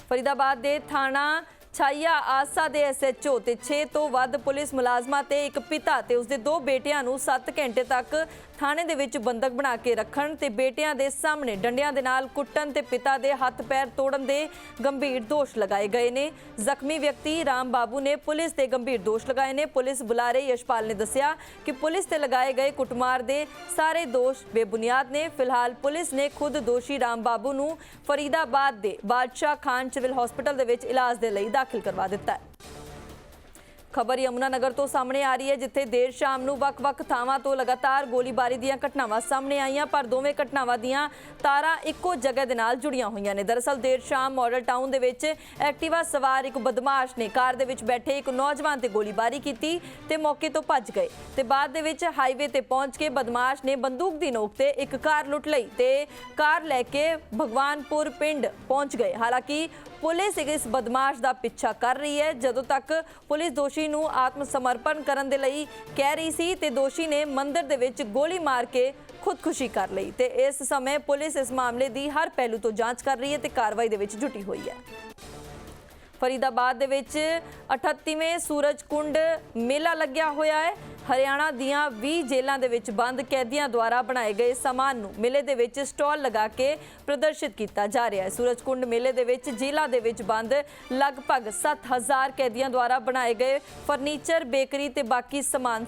Speaker 1: ਫਰੀਦਾਬਾਦ ਦੇ ਥਾਣਾ ਛਾਈਆ ਆਸਾ ਦੇ ਐਸਐਚਓ ਤੇ 6 ਤੋਂ ਵੱਧ ਪੁਲਿਸ ਮੁਲਾਜ਼ਮਾਂ ਤੇ ਇੱਕ ਪਿਤਾ ਤੇ ਉਸਦੇ ਦੋ ਬੇਟਿਆਂ ਨੂੰ 7 ਘੰਟੇ ਤੱਕ ਥਾਣੇ ਦੇ ਵਿੱਚ ਬੰਦਕ ਬਣਾ ਕੇ ਰੱਖਣ ਤੇ ਬੇਟਿਆਂ ਦੇ ਸਾਹਮਣੇ ਡੰਡਿਆਂ ਦੇ ਨਾਲ ਕੁੱਟਣ ਤੇ ਪਿਤਾ ਦੇ ਹੱਥ ਪੈਰ ਤੋੜਨ ਦੇ ਗੰਭੀਰ ਦੋਸ਼ ਲਗਾਏ ਗਏ ਨੇ। ਜ਼ਖਮੀ ਵਿਅਕਤੀ ਰਾਮ ਬਾਬੂ ਨੇ ਪੁਲਿਸ ਤੇ ਗੰਭੀਰ ਦੋਸ਼ ਲਗਾਏ ਨੇ। ਪੁਲਿਸ ਬੁਲਾਰੇ ਯਸ਼ਪਾਲ ਨੇ ਦੱਸਿਆ ਕਿ ਪੁਲਿਸ ਤੇ ਲਗਾਏ ਗਏ ਕੁੱਟਮਾਰ ਦੇ ਸਾਰੇ ਦੋਸ਼ ਬੇਬੁਨਿਆਦ ਨੇ। ਫਿਲਹਾਲ ਪੁਲਿਸ ਨੇ ਖੁਦ ਦੋਸ਼ੀ ਰਾਮ ਬਾਬੂ ਨੂੰ ਫਰੀਦਾਬਾਦ ਦੇ ਬਾਦਸ਼ਾਹ ਖਾਨ ਸਿਵਲ ਹਸਪੀਟਲ ਦੇ ਵਿੱਚ ਇਲਾਜ ਦੇ ਲਈ ਦਾਖਲ ਕਰਵਾ ਦਿੱਤਾ ਹੈ। ਖਬਰ ਯਮੁਨਾ ਨਗਰ ਤੋਂ ਸਾਹਮਣੇ ਆ ਰਹੀ ਹੈ, ਜਿੱਥੇ ਦੇਰ ਸ਼ਾਮ ਨੂੰ ਵੱਖ-ਵੱਖ ਥਾਵਾਂ ਤੋਂ ਲਗਾਤਾਰ ਗੋਲੀਬਾਰੀ ਦੀਆਂ ਘਟਨਾਵਾਂ ਸਾਹਮਣੇ ਆਈਆਂ, ਪਰ ਦੋਵੇਂ ਘਟਨਾਵਾਂ ਦੀਆਂ ਤਾਰਾਂ ਇੱਕੋ ਜਗ੍ਹਾ ਦੇ ਨਾਲ ਜੁੜੀਆਂ ਹੋਈਆਂ ਨੇ। ਦਰਅਸਲ ਦੇਰ ਸ਼ਾਮ ਮਾਡਲ ਟਾਊਨ ਦੇ ਵਿੱਚ ਐਕਟਿਵਾ ਸਵਾਰ ਇੱਕ ਬਦਮਾਸ਼ ਨੇ ਕਾਰ ਦੇ ਵਿੱਚ ਬੈਠੇ ਇੱਕ ਨੌਜਵਾਨ ਤੇ ਗੋਲੀਬਾਰੀ ਕੀਤੀ ਤੇ ਮੌਕੇ ਤੋਂ ਭੱਜ ਗਏ। ਤੇ ਬਾਅਦ ਦੇ ਵਿੱਚ ਹਾਈਵੇ ਤੇ ਪਹੁੰਚ ਕੇ ਬਦਮਾਸ਼ ਨੇ ਬੰਦੂਕ ਦੀ ਨੋਕ ਤੇ ਇੱਕ ਕਾਰ ਲੁੱਟ ਲਈ ਤੇ ਕਾਰ ਲੈ ਕੇ ਭਗਵਾਨਪੁਰ ਪਿੰਡ ਪਹੁੰਚ ਗਏ। ਹਾਲਾਂਕਿ ਪੁਲਿਸ ਇਸ ਬਦਮਾਸ਼ ਦਾ ਪਿੱਛਾ ਕਰ ਰਹੀ ਹੈ। ਜਦੋਂ ਤੱਕ ਪੁਲਿਸ ਦੋਸ਼ੀ ਨੂੰ ਆਤਮ ਸਮਰਪਣ ਕਰਨ ਦੇ ਲਈ ਕਹਿ ਰਹੀ ਸੀ ਤੇ ਦੋਸ਼ੀ ਨੇ ਮੰਦਰ ਦੇ ਵਿੱਚ ਗੋਲੀ ਮਾਰ ਕੇ ਖੁਦਕੁਸ਼ੀ ਕਰ ਲਈ ਤੇ ਇਸ ਸਮੇਂ ਪੁਲਿਸ ਇਸ ਮਾਮਲੇ ਦੀ ਹਰ ਪਹਿਲੂ ਤੋਂ ਜਾਂਚ ਕਰ ਰਹੀ ਹੈ ਤੇ ਕਾਰਵਾਈ ਦੇ ਵਿੱਚ ਜੁਟੀ ਹੋਈ ਹੈ। ਫਰੀਦਾਬਾਦ ਦੇ ਵਿੱਚ 38ਵੇਂ ਸੂਰਜਕੁੰਡ ਮੇਲਾ ਲੱਗਿਆ ਹੋਇਆ ਹੈ। ਹਰਿਆਣਾ ਦੀਆਂ 20 ਜੇਲ੍ਹਾਂ ਦੇ ਵਿੱਚ ਬੰਦ ਕੈਦੀਆਂ ਦੁਆਰਾ ਬਣਾਏ ਗਏ ਸਮਾਨ ਨੂੰ ਮੇਲੇ ਦੇ ਵਿੱਚ ਸਟਾਲ ਲਗਾ ਕੇ ਪ੍ਰਦਰਸ਼ਿਤ ਕੀਤਾ ਜਾ ਰਿਹਾ ਹੈ। ਸੂਰਜਕੁੰਡ ਮੇਲੇ ਦੇ ਵਿੱਚ ਜੇਲ੍ਹਾਂ ਦੇ ਵਿੱਚ ਬੰਦ ਲਗਭਗ 7000 ਕੈਦੀਆਂ ਦੁਆਰਾ ਬਣਾਏ ਗਏ ਫਰਨੀਚਰ, ਬੇਕਰੀ ਤੇ ਬਾਕੀ ਸਮਾਨ